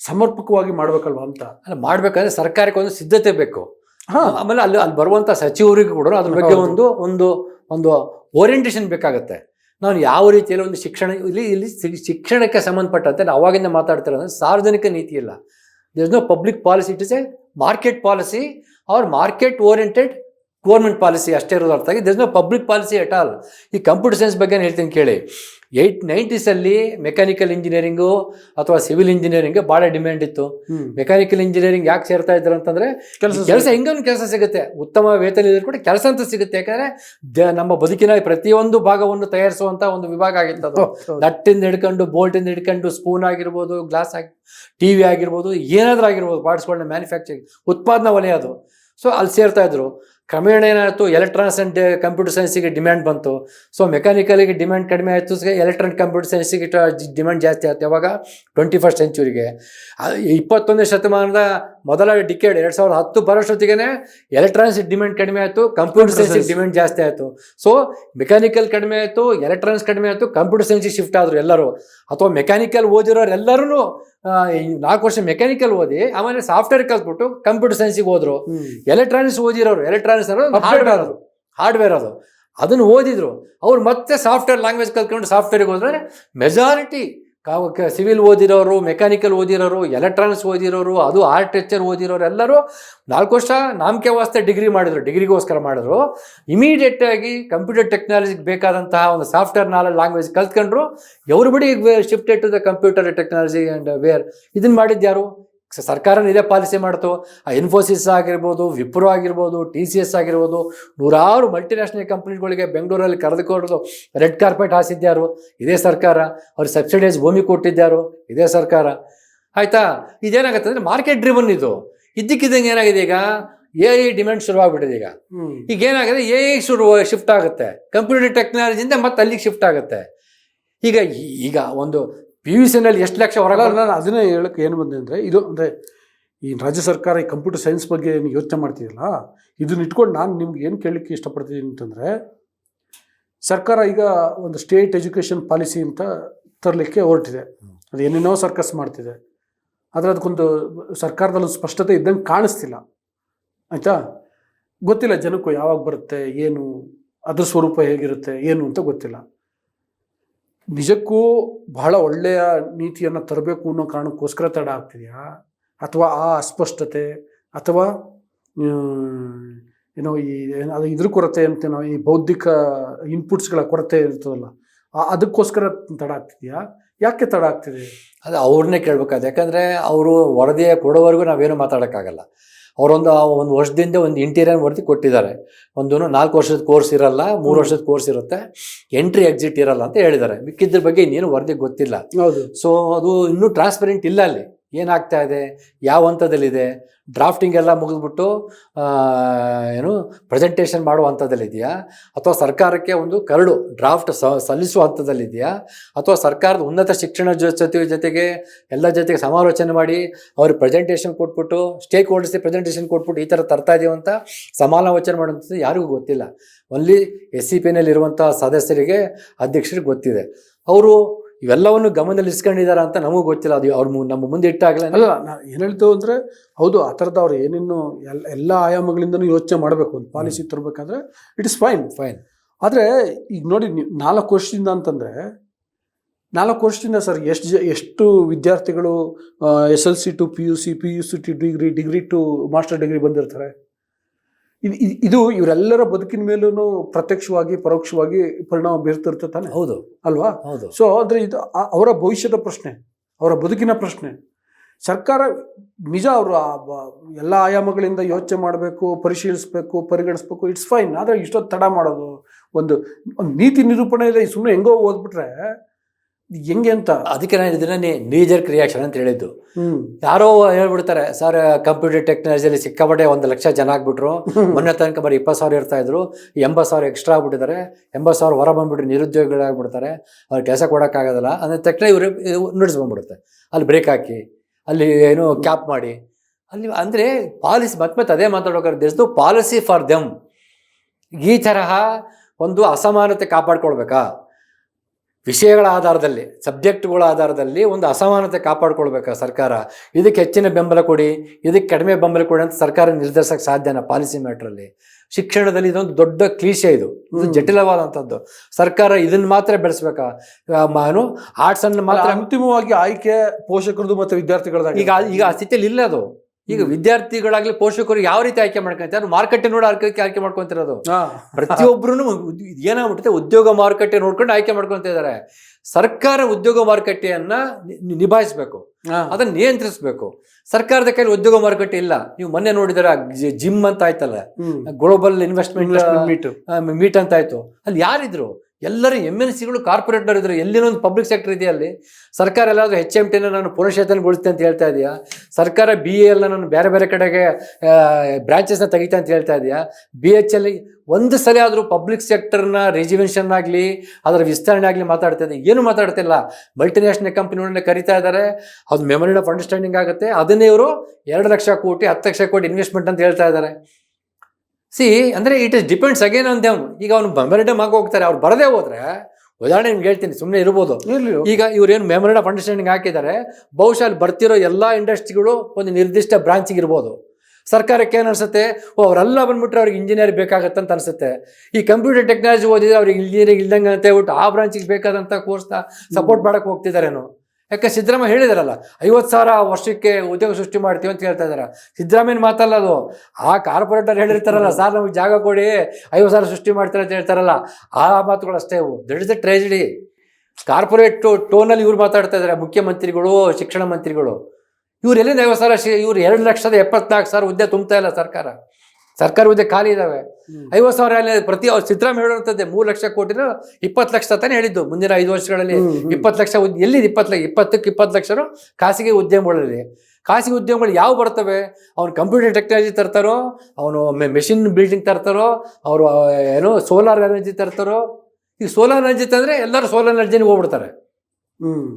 ಸಮರ್ಪಕವಾಗಿ ಮಾಡಬೇಕಲ್ವ ಅಂತ? ಅಲ್ಲ ಮಾಡಬೇಕಂದ್ರೆ ಸರ್ಕಾರಕ್ಕೆ ಒಂದು ಸಿದ್ಧತೆ ಬೇಕು. ಹಾಂ. ಆಮೇಲೆ ಅಲ್ಲಿ ಅಲ್ಲಿ ಬರುವಂಥ ಸಚಿವರಿಗೂ ಕೂಡ ಅದ್ರ ಬಗ್ಗೆ ಒಂದು ಒಂದು ಒಂದು ಓರಿಯಂಟೇಷನ್ ಬೇಕಾಗುತ್ತೆ. ನಾವು ಯಾವ ರೀತಿಯಲ್ಲಿ ಒಂದು ಶಿಕ್ಷಣ ಇಲ್ಲಿ ಇಲ್ಲಿ ಶಿಕ್ಷಣಕ್ಕೆ ಸಂಬಂಧಪಟ್ಟಂತೆ ನಾವು ಅವಾಗಿಂದ ಮಾತಾಡ್ತಿರೋದು ಸಾರ್ವಜನಿಕ ನೀತಿ ಇಲ್ಲ. This no public policy it is a market policy or market oriented government policy ಅಷ್ಟೇ ಇರೋದು ಅರ್ಥ ಆಗಿ is no public policy at all ಈ ಕಂಪ್ಯೂಟರ್ ಸೈನ್ಸ್ ಬಗ್ಗೆ ಹೇಳ್ತೀನಿ ಕೇಳಿ ಏಯ್ಟ್ ನೈಂಟೀಸಲ್ಲಿ ಮೆಕ್ಯಾನಿಕಲ್ ಇಂಜಿನಿಯರಿಂಗು ಅಥವಾ ಸಿವಿಲ್ ಇಂಜಿನಿಯರಿಂಗ್ ಭಾಳ ಡಿಮ್ಯಾಂಡ್ ಇತ್ತು. ಮೆಕ್ಯಾನಿಕಲ್ ಇಂಜಿನಿಯರಿಂಗ್ ಯಾಕೆ ಸೇರ್ತಾ ಇದ್ರು ಅಂತಂದ್ರೆ ಕೆಲಸ ಕೆಲಸ ಹೆಂಗೊಂದು ಕೆಲಸ ಸಿಗುತ್ತೆ. ಉತ್ತಮ ವೇತನ ಇದ್ರೆ ಕೂಡ ಕೆಲಸ ಅಂತ ಸಿಗುತ್ತೆ. ಯಾಕಂದ್ರೆ ದ- ನಮ್ಮ ಬದುಕಿನ ಪ್ರತಿಯೊಂದು ಭಾಗವನ್ನು ತಯಾರಿಸುವಂತ ಒಂದು ವಿಭಾಗ ಆಗಿತ್ತು ಅದು. ನಟ್ಟಿಂದ ಹಿಡ್ಕೊಂಡು ಬೋಲ್ಟಿಂದ ಹಿಡ್ಕೊಂಡು ಸ್ಪೂನ್ ಆಗಿರ್ಬೋದು ಗ್ಲಾಸ್ ಆಗಿ ಟಿ ವಿ ಆಗಿರ್ಬೋದು ಏನಾದ್ರೂ ಆಗಿರ್ಬೋದು ಪಾರ್ಟ್ಸ್ಗಳನ್ನ ಮ್ಯಾನುಫ್ಯಾಕ್ಚರಿಂಗ್ ಉತ್ಪಾದನಾ ವಲಯ ಅದು. ಸೊ ಅಲ್ಲಿ ಸೇರ್ತಾ ಇದ್ರು. ಕ್ರಮೇಣ ಏನಾಯಿತು? ಎಲೆಕ್ಟ್ರಾನಿಕ್ಸ್ ಆ್ಯಂಡ್ ಕಂಪ್ಯೂಟರ್ ಸೈನ್ಸಿಗೆ ಡಿಮ್ಯಾಂಡ್ ಬಂತು. ಸೊ ಮೆಕ್ಯಾನಿಕಲಿಗೆ ಡಿಮ್ಯಾಂಡ್ ಕಡಿಮೆ ಆಯಿತು. ಎಲೆಕ್ಟ್ರಾನಿಕ್ ಕಂಪ್ಯೂಟರ್ ಸೈನ್ಸಿಗೆ ಡಿಮ್ಯಾಂಡ್ ಜಾಸ್ತಿ ಆಯ್ತು. ಯಾವಾಗ? ಟ್ವೆಂಟಿ ಫಸ್ಟ್ ಸೆಂಚುರಿಗೆ ಇಪ್ಪತ್ತೊಂದನೇ ಶತಮಾನದ ಮೊದಲ ಡಿಕೇಡ್ ಎರಡ್ ಸಾವಿರದ ಹತ್ತು ಬರೋಷ್ಟೊತ್ತಿಗೆ ಎಲೆಕ್ಟ್ರಾನಿಕ್ಸ್ ಡಿಮ್ಯಾಂಡ್ ಕಡಿಮೆ ಆಯಿತು ಕಂಪ್ಯೂಟರ್ ಸೈನ್ಸ್. ಡಿಮ್ಯಾಂಡ್ ಜಾಸ್ತಿ ಆಯಿತು. ಸೊ ಮೆಕ್ಯಾನಿಕಲ್ ಕಡಿಮೆ ಆಯಿತು ಎಲೆಕ್ಟ್ರಾನಿಕ್ಸ್ ಕಡಿಮೆ ಆಯಿತು ಕಂಪ್ಯೂಟರ್ ಸೈನ್ಸಿಗೆ ಶಿಫ್ಟ್ ಆದರು ಎಲ್ಲರೂ. ಅಥವಾ ಮೆಕ್ಯಾನಿಕಲ್ ಓದಿರೋರು ಎಲ್ಲರೂ ನಾಲ್ಕು ವರ್ಷ ಮೆಕ್ಯಾನಿಕಲ್ ಓದಿ ಆಮೇಲೆ ಸಾಫ್ಟ್ವೇರ್ ಕಲ್ತ್ಬಿಟ್ಟು ಕಂಪ್ಯೂಟರ್ ಸೈನ್ಸಿಗೆ ಹೋದ್ರು. ಎಲೆಕ್ಟ್ರಾನಿಕ್ಸ್ ಓದಿರೋರು ಎಲೆಕ್ಟ್ರಾನಿಕ್ಸ್ ಹಾರ್ಡ್ವೇರ್. ಅದು. ಹಾರ್ಡ್ವೇರ್ ಅದು. ಅದನ್ನು ಓದಿದ್ರು. ಅವ್ರು ಮತ್ತೆ ಸಾಫ್ಟ್ವೇರ್ ಲ್ಯಾಂಗ್ವೇಜ್ ಕಲ್ತ್ಕೊಂಡು ಸಾಫ್ಟ್ವೇರ್ಗೆ ಹೋದ್ರೆ ಮೆಜಾರಿಟಿ ಸಿವಿಲ್ ಓದಿರೋರು, ಮೆಕ್ಯಾನಿಕಲ್ ಓದಿರೋರು, ಎಲೆಕ್ಟ್ರಾನಿಕ್ಸ್ ಓದಿರೋರು, ಅದು ಆರ್ಕಿಟೆಕ್ಚರ್ ಓದಿರೋರು ಎಲ್ಲರೂ ನಾಲ್ಕು ವರ್ಷ ನಾಮಕೆ ವಾಸ್ತೆ ಡಿಗ್ರಿ ಮಾಡಿದ್ರು, ಡಿಗ್ರಿಗೋಸ್ಕರ ಮಾಡಿದ್ರು. ಇಮಿಡಿಯೇಟ್ ಆಗಿ ಕಂಪ್ಯೂಟರ್ ಟೆಕ್ನಾಲಜಿಗೆ ಬೇಕಾದಂತಹ ಒಂದು ಸಾಫ್ಟ್ವೇರ್ ನಾಲೆಜ್ ಲ್ಯಾಂಗ್ವೇಜ್ ಕಲ್ತ್ಕೊಂಡ್ರು. ಎವ್ರು ಬಿಡಿ shifted to the computer technology and ware. ಇದನ್ನು ಮಾಡಿದ್ಯಾರು ಸ- ಸರ್ಕಾರನ ಇದೇ ಪಾಲಿಸಿ ಮಾಡ್ತು. ಆ ಇನ್ಫೋಸಿಸ್ ಆಗಿರ್ಬೋದು ವಿಪ್ರೋ ಆಗಿರ್ಬೋದು ಟಿ ಸಿ ಎಸ್ ಆಗಿರ್ಬೋದು ನೂರಾರು ಮಲ್ಟಿನ್ಯಾಷನಲ್ ಕಂಪ್ನಿಗಳಿಗೆ ಬೆಂಗಳೂರಲ್ಲಿ ಕರೆದುಕೊಂಡು ರೆಡ್ ಕಾರ್ಪೆಟ್ ಹಾಸಿದ್ಯಾರು ಇದೇ ಸರ್ಕಾರ. ಅವ್ರಿಗೆ ಸಬ್ಸಿಡೈಸ್ ಭೂಮಿ ಕೊಟ್ಟಿದ್ಯಾರು ಇದೇ ಸರ್ಕಾರ. ಆಯ್ತಾ? ಇದೇನಾಗುತ್ತೆ ಅಂದರೆ ಮಾರ್ಕೆಟ್ ಡ್ರಿವನ್ ಇದು. ಇದ್ದಕ್ಕಿದ್ದಂಗೆ ಏನಾಗಿದೆ ಈಗ? ಎ ಐ ಡಿಮ್ಯಾಂಡ್ ಶುರುವಾಗ್ಬಿಟ್ಟಿದೆ ಈಗ. ಈಗ ಏನಾಗಿದೆ? ಎ ಐ ಶುರು ಶಿಫ್ಟ್ ಆಗುತ್ತೆ. ಕಂಪ್ಯೂಟರ್ ಟೆಕ್ನಾಲಜಿಯಿಂದ ಮತ್ತೆ ಅಲ್ಲಿಗೆ ಶಿಫ್ಟ್ ಆಗುತ್ತೆ. ಈಗ ಈಗ ಒಂದು ಪಿ ಯು ಸಿನಲ್ಲಿ ಎಷ್ಟು ಲಕ್ಷ ಹೊರಗಲ್ಲ ನಾನು ಅದನ್ನೇ ಹೇಳಕ್ಕೆ ಏನು ಬಂದೆ ಅಂದರೆ ಇದು ಅಂದರೆ ಈ ರಾಜ್ಯ ಸರ್ಕಾರ ಈ ಕಂಪ್ಯೂಟರ್ ಸೈನ್ಸ್ ಬಗ್ಗೆ ಏನು ಯೋಚನೆ ಮಾಡ್ತಿದೆಯಲ್ಲ ಇದನ್ನ ಇಟ್ಕೊಂಡು ನಾನು ನಿಮ್ಗೆ ಏನು ಕೇಳಲಿಕ್ಕೆ ಇಷ್ಟಪಡ್ತೀನಿ ಅಂತಂದರೆ ಸರ್ಕಾರ ಈಗ ಒಂದು ಸ್ಟೇಟ್ ಎಜುಕೇಷನ್ ಪಾಲಿಸಿ ಅಂತ ತರಲಿಕ್ಕೆ ಹೊರಟಿದೆ. ಅದು ಏನೇನೋ ಸರ್ಕಸ್ ಮಾಡ್ತಿದೆ. ಆದರೆ ಅದಕ್ಕೊಂದು ಸರ್ಕಾರದಲ್ಲಿ ಸ್ಪಷ್ಟತೆ ಇದ್ದಂಗೆ ಕಾಣಿಸ್ತಿಲ್ಲ. ಆಯಿತಾ? ಗೊತ್ತಿಲ್ಲ ಜನಕ್ಕೂ ಯಾವಾಗ ಬರುತ್ತೆ ಏನು ಅದ್ರ ಸ್ವರೂಪ ಹೇಗಿರುತ್ತೆ ಏನು ಅಂತ ಗೊತ್ತಿಲ್ಲ. ನಿಜಕ್ಕೂ ಬಹಳ ಒಳ್ಳೆಯ ನೀತಿಯನ್ನು ತರಬೇಕು ಅನ್ನೋ ಕಾರಣಕ್ಕೋಸ್ಕರ ತಡ ಆಗ್ತಿದೆಯಾ? ಅಥವಾ ಆ ಅಸ್ಪಷ್ಟತೆ, ಅಥವಾ ಏನೋ ಈ, ಅದು ಇದ್ರ ಕೊರತೆ ಅಂತ ನಾವು ಈ ಬೌದ್ಧಿಕ ಇನ್ಪುಟ್ಸ್ಗಳ ಕೊರತೆ ಇರ್ತದಲ್ಲ ಅದಕ್ಕೋಸ್ಕರ ತಡ ಆಗ್ತಿದೆಯಾ? ಯಾಕೆ ತಡ ಆಗ್ತಿದೆ ಅದು ಅವ್ರನ್ನೇ ಕೇಳ್ಬೇಕಾದ ಯಾಕಂದರೆ ಅವರು ವರದಿ ಕೊಡೋವರೆಗೂ ನಾವೇನು ಮಾತಾಡೋಕ್ಕಾಗಲ್ಲ. ಅವರೊಂದು ಒಂದು ವರ್ಷದಿಂದ ಒಂದು ಇಂಟೀರಿಯರ್ ವರದಿ ಕೊಟ್ಟಿದ್ದಾರೆ. ಒಂದು ನಾಲ್ಕು ವರ್ಷದ ಕೋರ್ಸ್ ಇರಲ್ಲ ಮೂರು ವರ್ಷದ ಕೋರ್ಸ್ ಇರುತ್ತೆ ಎಂಟ್ರಿ ಎಕ್ಸಿಟ್ ಇರಲ್ಲ ಅಂತ ಹೇಳಿದ್ದಾರೆ. ಮಿಕ್ಕಿದ್ರ ಬಗ್ಗೆ ಇನ್ನೇನು ವರದಿ ಗೊತ್ತಿಲ್ಲ. ಹೌದು. ಸೊ ಅದು ಇನ್ನೂ ಟ್ರಾನ್ಸ್ಪರೆಂಟ್ ಇಲ್ಲ ಅಲ್ಲಿ. ಏನಾಗ್ತಾ ಇದೆ? ಯಾವ ಹಂತದಲ್ಲಿದೆ? ಡ್ರಾಫ್ಟಿಂಗ್ ಎಲ್ಲ ಮುಗಿದ್ಬಿಟ್ಟು ಏನು ಪ್ರೆಸೆಂಟೇಷನ್ ಮಾಡುವ ಹಂತದಲ್ಲಿದೆಯಾ? ಅಥವಾ ಸರ್ಕಾರಕ್ಕೆ ಒಂದು ಕರಡು ಡ್ರಾಫ್ಟ್ ಸಲ್ಲಿಸುವ ಹಂತದಲ್ಲಿದೆಯಾ? ಅಥವಾ ಸರ್ಕಾರದ ಉನ್ನತ ಶಿಕ್ಷಣ ಜೊತೆ ಜೊತೆಗೆ ಎಲ್ಲ ಜೊತೆಗೆ ಸಮಾಲೋಚನೆ ಮಾಡಿ ಅವ್ರಿಗೆ ಪ್ರೆಸೆಂಟೇಷನ್ ಕೊಟ್ಬಿಟ್ಟು ಸ್ಟೇಕ್ ಹೋಲ್ಡರ್ಸ್ಗೆ ಪ್ರೆಸೆಂಟೇಷನ್ ಕೊಟ್ಬಿಟ್ಟು ಈ ಥರ ತರ್ತಾ ಇದೀವಿ ಅಂತ ಸಮಾಲೋಚನೆ ಮಾಡುವಂಥದ್ದು ಯಾರಿಗೂ ಗೊತ್ತಿಲ್ಲ. ಒನ್ಲಿ ಎಸ್ ಸಿ ಪಿನಲ್ಲಿರುವಂಥ ಸದಸ್ಯರಿಗೆ, ಅಧ್ಯಕ್ಷರಿಗೆ ಗೊತ್ತಿದೆ. ಅವರು ಇವೆಲ್ಲವನ್ನು ಗಮನದಲ್ಲಿ ಇಸ್ಕೊಂಡಿದ್ದಾರೆ ಅಂತ ನಮಗೂ ಗೊತ್ತಿಲ್ಲ. ಅದು ಅವ್ರ ಮು- ನಮ್ಮ ಮುಂದೆ ಇಟ್ಟಾಗಲೇ ಅಲ್ಲ ನಾ ಏನು ಹೇಳ್ತೇವೆ ಅಂದರೆ ಹೌದು ಆ ಥರದ ಅವ್ರು ಏನೇನು ಎಲ್ಲ ಎಲ್ಲ ಆಯಾಮಗಳಿಂದನೂ ಯೋಚನೆ ಮಾಡಬೇಕು ಒಂದು ಪಾಲಿಸಿ ತರಬೇಕಂದ್ರೆ ಇಟ್ ಇಸ್ ಫೈನ್. ಫೈನ್. ಆದರೆ ಈಗ ನೋಡಿ ನೀವು ನಾಲ್ಕು ವರ್ಷದಿಂದ ಅಂತಂದರೆ ನಾಲ್ಕು ವರ್ಷದಿಂದ ಸರ್ ಎಷ್ಟು ಜ ಎಷ್ಟು ವಿದ್ಯಾರ್ಥಿಗಳು S L C to P U C P U C to degree degree to master degree ಬಂದಿರ್ತಾರೆ? ಇದು ಇವರೆಲ್ಲರ ಬದುಕಿನ ಮೇಲೂ ಪ್ರತ್ಯಕ್ಷವಾಗಿ ಪರೋಕ್ಷವಾಗಿ ಪರಿಣಾಮ ಬೀರ್ತಿರ್ತದೆ ತಾನೆ? ಹೌದು. ಅಲ್ವಾ? ಹೌದು. ಸೊ ಅಂದರೆ ಇದು ಅವರ ಭವಿಷ್ಯದ ಪ್ರಶ್ನೆ ಅವರ ಬದುಕಿನ ಪ್ರಶ್ನೆ. ಸರ್ಕಾರ ನಿಜ ಅವರು ಎಲ್ಲ ಆಯಾಮಗಳಿಂದ ಯೋಚನೆ ಮಾಡಬೇಕು ಪರಿಶೀಲಿಸಬೇಕು ಪರಿಗಣಿಸ್ಬೇಕು ಇಟ್ಸ್ ಫೈನ್ ಆದರೆ ಇಷ್ಟೊತ್ತು ತಡ ಮಾಡೋದು ಒಂದು ಒಂದು ನೀತಿ ನಿರೂಪಣೆ ಇದೆ ಸುಮ್ಮನೆ ಹೆಂಗೋ ಓದ್ಬಿಟ್ರೆ ಹೆಂಗೆ ಅಂತ ಅದಕ್ಕೆ ನಾನು ಇದನ್ನ ನೀಜರ್ ರಿಯಾಕ್ಷನ್ ಅಂತ ಹೇಳಿದ್ದು. ಯಾರೋ ಹೇಳ್ಬಿಡ್ತಾರೆ ಸರ್ ಕಂಪ್ಯೂಟರ್ ಟೆಕ್ನಾಲಜಿಯಲ್ಲಿ ಸಿಕ್ಕಾಪಟ್ಟೆ ಒಂದು ಲಕ್ಷ ಜನ ಆಗ್ಬಿಟ್ರು. ಮೊನ್ನೆ ತನಕ ಬರೀ ಇಪ್ಪತ್ತು ಸಾವಿರ ಇರ್ತಾ ಇದ್ರು. ಎಂಬತ್ತು ಸಾವಿರ ಎಕ್ಸ್ಟ್ರಾ ಆಗ್ಬಿಟ್ಟಿದ್ದಾರೆ. ಎಂಬತ್ತು ಸಾವಿರ ಹೊರ ಬಂದ್ಬಿಟ್ಟು ನಿರುದ್ಯೋಗಿಗಳಾಗ್ಬಿಡ್ತಾರೆ ಅವ್ರು ಕೆಲಸ ಕೊಡೋಕ್ಕಾಗೋದಿಲ್ಲ ಅಂದ್ರೆ ತಕ್ಷಣ ಇವರು ನುಡಿಸ್ಕೊಂಡ್ಬಿಡುತ್ತೆ ಅಲ್ಲಿ ಬ್ರೇಕ್ ಹಾಕಿ ಅಲ್ಲಿ ಏನು ಕ್ಯಾಪ್ ಮಾಡಿ. ಅಲ್ಲಿ ಅಂದರೆ ಪಾಲಿಸಿ ಮತ್ತೆ ಮತ್ತೆ ಅದೇ ಮಾತಾಡೋಕೆ ದಿಸ್ ದು ಪಾಲಿಸಿ ಫಾರ್ ದೆಮ್ ಈ ತರಹ ಒಂದು ಅಸಮಾನತೆ ಕಾಪಾಡ್ಕೊಳ್ಬೇಕಾ? ವಿಷಯಗಳ ಆಧಾರದಲ್ಲಿ ಸಬ್ಜೆಕ್ಟ್ಗಳ ಆಧಾರದಲ್ಲಿ ಒಂದು ಅಸಮಾನತೆ ಕಾಪಾಡ್ಕೊಳ್ಬೇಕು ಸರ್ಕಾರ? ಇದಕ್ಕೆ ಹೆಚ್ಚಿನ ಬೆಂಬಲ ಕೊಡಿ ಇದಕ್ಕೆ ಕಡಿಮೆ ಬೆಂಬಲ ಕೊಡಿ ಅಂತ ಸರ್ಕಾರ ನಿರ್ಧರಿಸಕ್ಕೆ ಸಾಧ್ಯನ ಪಾಲಿಸಿ ಮ್ಯಾಟ್ರಲ್ಲಿ? ಶಿಕ್ಷಣದಲ್ಲಿ ಇದೊಂದು ದೊಡ್ಡ ಕ್ಲೀಶೆ ಇದು. ಇದು. ಜಟಿಲವಾದಂಥದ್ದು. ಸರ್ಕಾರ ಇದನ್ನ ಮಾತ್ರ ಬೆಳೆಸ್ಬೇಕಾ? ಮಾನು ಮ- ಆರ್ಟ್ಸ್ ಅನ್ನು ಮಾತ್ರ ಅಂತಿಮವಾಗಿ ಆಯ್ಕೆ ಪೋಷಕರದು ಮತ್ತು ವಿದ್ಯಾರ್ಥಿಗಳ ಈಗ ಈಗ ಆ ಸ್ಥಿತಿಯಲ್ಲಿ ಇಲ್ಲ ಅದು. ಈಗ ವಿದ್ಯಾರ್ಥಿಗಳಾಗ್ಲಿ ಪೋಷಕರು ಯಾವ ರೀತಿ ಆಯ್ಕೆ ಮಾಡ್ಕೊಂತಾರೆ ಮಾರ್ಕೆಟ್ ನೋಡಿ ಆಯ್ಕೆ ಆಯ್ಕೆ ಮಾಡ್ಕೊಂತಿರೋದು. ಪ್ರತಿಯೊಬ್ಬರು ಏನಾಗ್ಬಿಟ್ಟಿದೆ? ಉದ್ಯೋಗ ಮಾರುಕಟ್ಟೆ ನೋಡ್ಕೊಂಡು ಆಯ್ಕೆ ಮಾಡ್ಕೊಂತ ಇದ್ದಾರೆ ಸರ್ಕಾರ ಉದ್ಯೋಗ ಮಾರುಕಟ್ಟೆಯನ್ನ ನಿಭಾಯಿಸಬೇಕು. ಅದನ್ನ ನಿಯಂತ್ರಿಸಬೇಕು. ಸರ್ಕಾರದ ಕೈಲಿ ಉದ್ಯೋಗ ಮಾರುಕಟ್ಟೆ ಇಲ್ಲ. ನೀವು ಮೊನ್ನೆ ನೋಡಿದಾರ ಜಿಮ್ ಅಂತ ಆಯ್ತಲ್ಲ. ಗ್ಲೋಬಲ್ ಇನ್ವೆಸ್ಟ್ಮೆಂಟ್ ಮೀಟ್ ಅಂತ ಆಯ್ತು. ಅಲ್ಲಿ ಯಾರಿದ್ರು ಎಲ್ಲರೂ ಎಂ ಎನ್ ಸಿಗಳು ಕಾರ್ಪೊರೇಟರ್ ಇದ್ರು ಎಲ್ಲಿನೊಂದು ಪಬ್ಲಿಕ್ ಸೆಕ್ಟರ್ ಇದೆಯಾ ಅಲ್ಲಿ ಸರ್ಕಾರ ಎಲ್ಲಾದರೂ ಹೆಚ್ ಎಂ ಟಿನ ನಾನು ಪುನಶ್ಚೇತನಗೊಳಿಸ್ತೆ ಅಂತ ಹೇಳ್ತಾ ಇದೆಯಾ? ಸರ್ಕಾರ ಬಿ ಎ ಎಲ್ಲ ನಾನು ಬೇರೆ ಬೇರೆ ಕಡೆಗೆ ಬ್ರಾಂಚಸ್ನ ತೆಗಿತಾ ಅಂತ ಹೇಳ್ತಾ ಇದೆಯಾ? ಬಿ ಎಚ್ ಎಲ್ ಒಂದು ಸಲ ಆದರೂ ಪಬ್ಲಿಕ್ ಸೆಕ್ಟರ್ನ ರಿಜಿವೆನ್ಷನ್ ಆಗಲಿ, ಅದರ ವಿಸ್ತರಣೆ ಆಗಲಿ ಮಾತಾಡ್ತಾ ಇದೆ ಏನು ಮಾತಾಡ್ತಿಲ್ಲ ಮಲ್ಟಿನ್ಯಾಷನಲ್ ಕಂಪ್ನಿಗಳನ್ನ ಕರಿತಾ ಇದ್ದಾರೆ ಅದು ಮೆಮೊರಿ ಆಫ್ ಅಂಡರ್ಸ್ಟ್ಯಾಂಡಿಂಗ್ ಆಗುತ್ತೆ. ಅದನ್ನೇ ಇವರು ಎರಡು ಲಕ್ಷ ಕೋಟಿ, ಹತ್ತು ಲಕ್ಷ ಕೋಟಿ ಇನ್ವೆಸ್ಟ್ಮೆಂಟ್ ಅಂತ ಹೇಳ್ತಾ ಇದ್ದಾರೆ ಸಿ ಅಂದರೆ it is depends again on them ಈಗ ಅವ್ನು ಮೆಮೊರಿಡಮ್ ಆಗಿ ಹೋಗ್ತಾರೆ ಅವ್ರು ಬರದೇ ಹೋದ್ರೆ ಉದಾಹರಣೆ ನಿಮ್ಗೆ ಹೇಳ್ತೀನಿ ಸುಮ್ಮನೆ ಇರ್ಬೋದು. ಈಗ ಇವ್ರೇನು ಮೆಮೊರಿಡ್ ಆಫ್ ಅಂಡರ್ಸ್ಟ್ಯಾಂಡಿಂಗ್ ಹಾಕಿದ್ದಾರೆ ಬಹುಶಃ ಅಲ್ಲಿ ಬರ್ತಿರೋ ಎಲ್ಲ ಇಂಡಸ್ಟ್ರಿಗಳು ಒಂದು ನಿರ್ದಿಷ್ಟ ಬ್ರಾಂಚಿಗೆ ಇರ್ಬೋದು. ಸರ್ಕಾರಕ್ಕೆ ಏನು ಅನ್ಸುತ್ತೆ? ಓ ಅವರೆಲ್ಲ ಬಂದ್ಬಿಟ್ರೆ ಅವ್ರಿಗೆ ಇಂಜಿನಿಯರ್ ಬೇಕಾಗತ್ತೆ ಅಂತ ಅನ್ಸುತ್ತೆ. ಈ ಕಂಪ್ಯೂಟರ್ ಟೆಕ್ನಾಲಜಿ ಓದಿದ್ರೆ ಅವ್ರಿಗೆ ಇಂಜಿನಿಯರಿಂಗ್ ಇಲ್ದಂಗೆ ಅಂತ ಹೇಳ್ಬಿಟ್ಟು ಆ ಬ್ರಾಂಚಿಗೆ ಬೇಕಾದಂಥ ಕೋರ್ಸ್ನ ಸಪೋರ್ಟ್ ಮಾಡಕ್ಕೆ ಹೋಗ್ತಿದ್ದಾರೇನೋ ಯಾಕೆ ಸಿದ್ದರಾಮಯ್ಯ ಹೇಳಿದಾರಲ್ಲ, ಐವತ್ತು ಸಾವಿರ ವರ್ಷಕ್ಕೆ ಉದ್ಯೋಗ ಸೃಷ್ಟಿ ಮಾಡ್ತೀವಿ ಅಂತ ಹೇಳ್ತಾ ಇದ್ದಾರೆ ಸಿದ್ದರಾಮಯ್ಯನ ಮಾತಲ್ಲ ಅದು. ಆ ಕಾರ್ಪೊರೇಟರ್ ಹೇಳಿರ್ತಾರಲ್ಲ, ಸರ್ ನಮಗೆ ಜಾಗ ಕೊಡಿ, ಐವತ್ತು ಸಾವಿರ ಸೃಷ್ಟಿ ಮಾಡ್ತಾರೆ ಅಂತ ಹೇಳ್ತಾರಲ್ಲ, ಆ ಮಾತುಗಳು ಅಷ್ಟೇ that is the tragedy corporate ಟೋನಲ್ಲಿ ಇವ್ರು ಮಾತಾಡ್ತಾ ಇದ್ದಾರೆ ಮುಖ್ಯಮಂತ್ರಿಗಳು, ಶಿಕ್ಷಣ ಮಂತ್ರಿಗಳು. ಇವ್ರು ಎಲ್ಲಿಂದ ಐವತ್ತು ಸಾವಿರ ಇವ್ರು ಎರಡು ಲಕ್ಷದ ಎಪ್ಪತ್ನಾಲ್ಕು ಸಾವಿರ ಹುದ್ದೆ ತುಂಬ್ತಾ ಇಲ್ಲ ಸರ್ಕಾರ. ಸರ್ಕಾರಿ ಹುದ್ದೆ ಖಾಲಿ ಇದಾವೆ. ಐವತ್ತು ಸಾವಿರ ಅಲ್ಲಿ ಪ್ರತಿ ಅವ್ರು ಸಿದ್ದರಾಮಯ್ಯ ಹೇಳುವಂಥದ್ದೇ ಮೂರು ಲಕ್ಷ ಕೋಟಿನ ಇಪ್ಪತ್ತು ಲಕ್ಷ ತಾನೇ ಹೇಳಿದ್ದು ಮುಂದಿನ ಐದು ವರ್ಷಗಳಲ್ಲಿ. ಇಪ್ಪತ್ತು ಲಕ್ಷ ಎಲ್ಲಿ ಎಲ್ಲಿದೆ ಇಪ್ಪತ್ತು ಲಕ್ಷ? ಇಪ್ಪತ್ತಕ್ಕೆ ಇಪ್ಪತ್ತು ಲಕ್ಷರು ಖಾಸಗಿ ಉದ್ಯಮಗಳಲ್ಲಿ. ಖಾಸಗಿ ಉದ್ಯಮಗಳು ಯಾವ ಬರ್ತವೆ? ಅವ್ನು ಕಂಪ್ಯೂಟರ್ ಟೆಕ್ನಾಲಜಿ ತರ್ತಾರೋ ಅವನು ಮೆಷಿನ್ ಬಿಲ್ಡಿಂಗ್ ತರ್ತಾರೋ ಅವರು ಏನು ಸೋಲಾರ್ ಎನರ್ಜಿ ತರ್ತಾರೋ? ಈಗ ಸೋಲಾರ್ ಎನರ್ಜಿ ತಂದರೆ ಎಲ್ಲರೂ ಸೋಲಾರ್ ಎನರ್ಜಿನಿಗೆ ಹೋಗ್ಬಿಡ್ತಾರೆ. ಹ್ಮ್.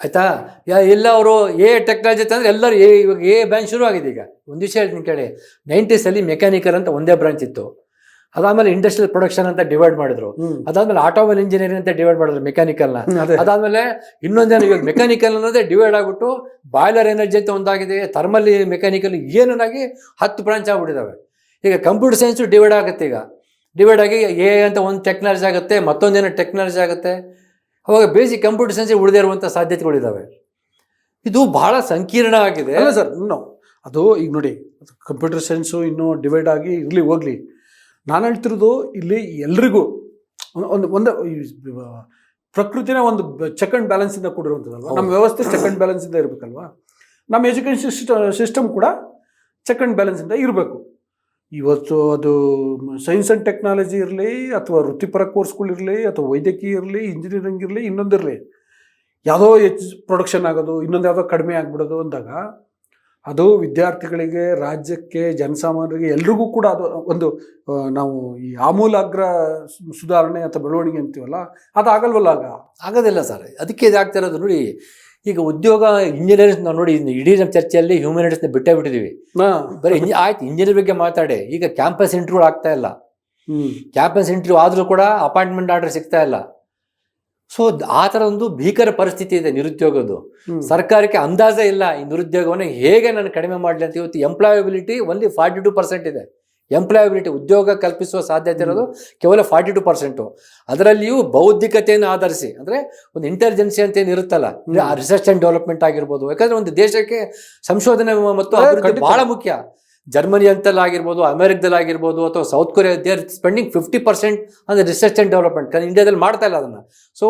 ಆಯ್ತಾ? ಯಾ ಎಲ್ಲ ಅವರು ಎ ಟೆಕ್ನಾಲಜಿ ತಂದ್ರೆ ಎಲ್ಲರೂ ಎ ಇವಾಗ ಎ ಬ್ರಾಂಚ್ ಶುರು ಆಗಿದೆ ಈಗ. ಒಂದು ವಿಷಯ ಹೇಳ್ತೀನಿ ಕೇಳಿ. ನೈಂಟೀಸಲ್ಲಿ ಮೆಕ್ಯಾನಿಕಲ್ ಅಂತ ಒಂದೇ ಬ್ರಾಂಚ್ ಇತ್ತು. ಅದಾದ್ಮೇಲೆ ಇಂಡಸ್ಟ್ರಿಯಲ್ ಪ್ರೊಡಕ್ಷನ್ ಅಂತ ಡಿವೈಡ್ ಮಾಡಿದ್ರು. ಅದಾದ್ಮೇಲೆ ಆಟೋಮೊಬೈಲ್ ಇಂಜಿನಿಯರಿಂಗ್ ಅಂತ ಡಿವೈಡ್ ಮಾಡಿದ್ರು ಮೆಕ್ಯಾನಿಕಲ್ನ ಅದಾದ್ಮೇಲೆ ಇನ್ನೊಂದೇನು ಇವಾಗ ಮೆಕ್ಯಾನಿಕಲ್ ಅನ್ನೋದೇ ಡಿವೈಡ್ ಆಗ್ಬಿಟ್ಟು ಬಾಯ್ಲರ್ ಎನರ್ಜಿ ಅಂತ ಒಂದಾಗಿದೆ ಥರ್ಮಲ್ ಮೆಕ್ಯಾನಿಕಲ್ ಏನಾಗಿ ಹತ್ತು ಬ್ರಾಂಚ್ ಆಗ್ಬಿಟ್ಟಿದ್ದಾವೆ ಈಗ ಕಂಪ್ಯೂಟರ್ ಸೈನ್ಸು ಡಿವೈಡ್ ಆಗುತ್ತೆ ಈಗ. ಡಿವೈಡ್ ಆಗಿ ಎ ಅಂತ ಒಂದು ಟೆಕ್ನಾಲಜಿ ಆಗುತ್ತೆ ಮತ್ತೊಂದೇನೋ ಟೆಕ್ನಾಲಜಿ ಆಗುತ್ತೆ. ಅವಾಗ ಬೇಸಿಕ್ ಕಂಪ್ಯೂಟರ್ ಸೈನ್ಸ್ ಉಳಿದೇ ಇರುವಂಥ ಸಾಧ್ಯತೆಗಳಿದ್ದಾವೆ ಇದು ಬಹಳ ಸಂಕೀರ್ಣ ಆಗಿದೆ. ಅಲ್ಲ ಸರ್ ಇನ್ನು ಅದು ಈಗ ನೋಡಿ ಕಂಪ್ಯೂಟರ್ ಸೈನ್ಸು ಇನ್ನೂ ಡಿವೈಡ್ ಆಗಿ ಇರಲಿ ಹೋಗಲಿ. ನಾನು ಹೇಳ್ತಿರೋದು ಇಲ್ಲಿ ಎಲ್ರಿಗೂ ಒಂದು- ಒಂದು ಪ್ರಕೃತಿನ ಒಂದು ಚೆಕ್ ಆ್ಯಂಡ್ ಬ್ಯಾಲೆನ್ಸಿಂದ ಕೂಡಿರುವಂಥದ್ದಲ್ವ? ನಮ್ಮ ವ್ಯವಸ್ಥೆ ಚೆಕ್ ಆ್ಯಂಡ್ ಬ್ಯಾಲೆನ್ಸಿಂದ ಇರಬೇಕಲ್ವಾ? ನಮ್ಮ ಎಜುಕೇಷನ್ ಸಿಸ್ಟಮ್ ಸಿಸ್ಟಮ್ ಕೂಡ ಚೆಕ್ ಆ್ಯಂಡ್ ಬ್ಯಾಲೆನ್ಸಿಂದ ಇರಬೇಕು. ಇವತ್ತು ಅದು ಸೈನ್ಸ್ ಆ್ಯಂಡ್ ಟೆಕ್ನಾಲಜಿ ಇರಲಿ ಅಥವಾ ವೃತ್ತಿಪರ ಕೋರ್ಸ್ಗಳಿರಲಿ ಅಥವಾ ವೈದ್ಯಕೀಯ ಇರಲಿ ಇಂಜಿನಿಯರಿಂಗ್ ಇರಲಿ ಇನ್ನೊಂದಿರಲಿ ಯಾವುದೋ ಹೆಚ್ಚು ಪ್ರೊಡಕ್ಷನ್ ಆಗೋದು, ಇನ್ನೊಂದು ಯಾವುದೋ ಕಡಿಮೆ ಆಗ್ಬಿಡೋದು ಅಂದಾಗ ಅದು ವಿದ್ಯಾರ್ಥಿಗಳಿಗೆ, ರಾಜ್ಯಕ್ಕೆ, ಜನಸಾಮಾನ್ಯರಿಗೆ ಎಲ್ರಿಗೂ ಕೂಡ ಅದು ಒಂದು ನಾವು ಈ ಆಮೂಲಾಗ್ರ ಸುಧಾರಣೆ ಅಥವಾ ಬೆಳವಣಿಗೆ ಅಂತೀವಲ್ಲ ಅದು ಆಗಲ್ವಲ್ಲ ಆಗ ಆಗೋದಿಲ್ಲ ಸರ್. ಅದಕ್ಕೆ ಇದಾಗ್ತಾ ಇರೋದು ನೋಡಿ ಈಗ ಉದ್ಯೋಗ ಇಂಜಿನಿಯರ್ಸ್ ನಾವು ನೋಡಿ ಇಡೀ ನಮ್ಮ ಚರ್ಚೆಯಲ್ಲಿ ಹ್ಯೂಮನಿಟೀಸ್ನ ಬಿಟ್ಟೇ ಬಿಟ್ಟಿದ್ದೀವಿ. ಬರೀ ಆಯ್ತು ಇಂಜಿನಿಯರ್ ಬಗ್ಗೆ ಮಾತಾಡಿ. ಈಗ ಕ್ಯಾಂಪಸ್ ಇಂಟರ್ವ್ಯೂ ಆಗ್ತಾ ಇಲ್ಲ. ಕ್ಯಾಂಪಸ್ ಇಂಟರ್ವ್ಯೂ ಆದರೂ ಕೂಡ ಅಪಾಯಿಂಟ್ಮೆಂಟ್ ಆರ್ಡರ್ ಸಿಗ್ತಾ ಇಲ್ಲ. ಸೊ ಆ ಥರ ಒಂದು ಭೀಕರ ಪರಿಸ್ಥಿತಿ ಇದೆ ನಿರುದ್ಯೋಗದ್ದು. ಸರ್ಕಾರಕ್ಕೆ ಅಂದಾಜೇ ಇಲ್ಲ ಈ ನಿರುದ್ಯೋಗವನ್ನು ಹೇಗೆ ನಾನು ಕಡಿಮೆ ಮಾಡಲಿ ಅಂತ ಇವತ್ತು employability only forty two percent ಇದೆ. ಎಂಪ್ಲಾಯಬಿಲಿಟಿ ಉದ್ಯೋಗ ಕಲ್ಪಿಸುವ ಸಾಧ್ಯತೆ ಇರೋದು ಕೇವಲ ಫಾರ್ಟಿ ಟು ಪರ್ಸೆಂಟು ಅದರಲ್ಲಿಯೂ ಬೌದ್ಧಿಕತೆಯನ್ನು ಆಧರಿಸಿ ಅಂದರೆ ಒಂದು ಇಂಟೆಲಿಜೆನ್ಸಿ ಅಂತ ಏನು ಇರುತ್ತಲ್ಲ. ರಿಸರ್ಚ್ ಆ್ಯಂಡ್ ಡೆವಲಪ್ಮೆಂಟ್ ಆಗಿರ್ಬೋದು ಯಾಕಂದ್ರೆ ಒಂದು ದೇಶಕ್ಕೆ ಸಂಶೋಧನೆ ಮತ್ತು ಅಭಿವೃದ್ಧಿ. ಬಹಳ ಮುಖ್ಯ ಜರ್ಮನಿ ಅಂತಲ್ಲಾಗಿರ್ಬೋದು ಅಮೆರಿಕದಲ್ಲಾಗಿರ್ಬೋದು ಅಥವಾ South Korea they are spending fifty percent ಅಂದರೆ ರಿಸರ್ಚ್ ಆ್ಯಂಡ್ ಡೆವಲಪ್ಮೆಂಟ್. ಕಾರಣ ಇಂಡಿಯಾದಲ್ಲಿ ಮಾಡ್ತಾ ಇಲ್ಲ ಅದನ್ನು. ಸೊ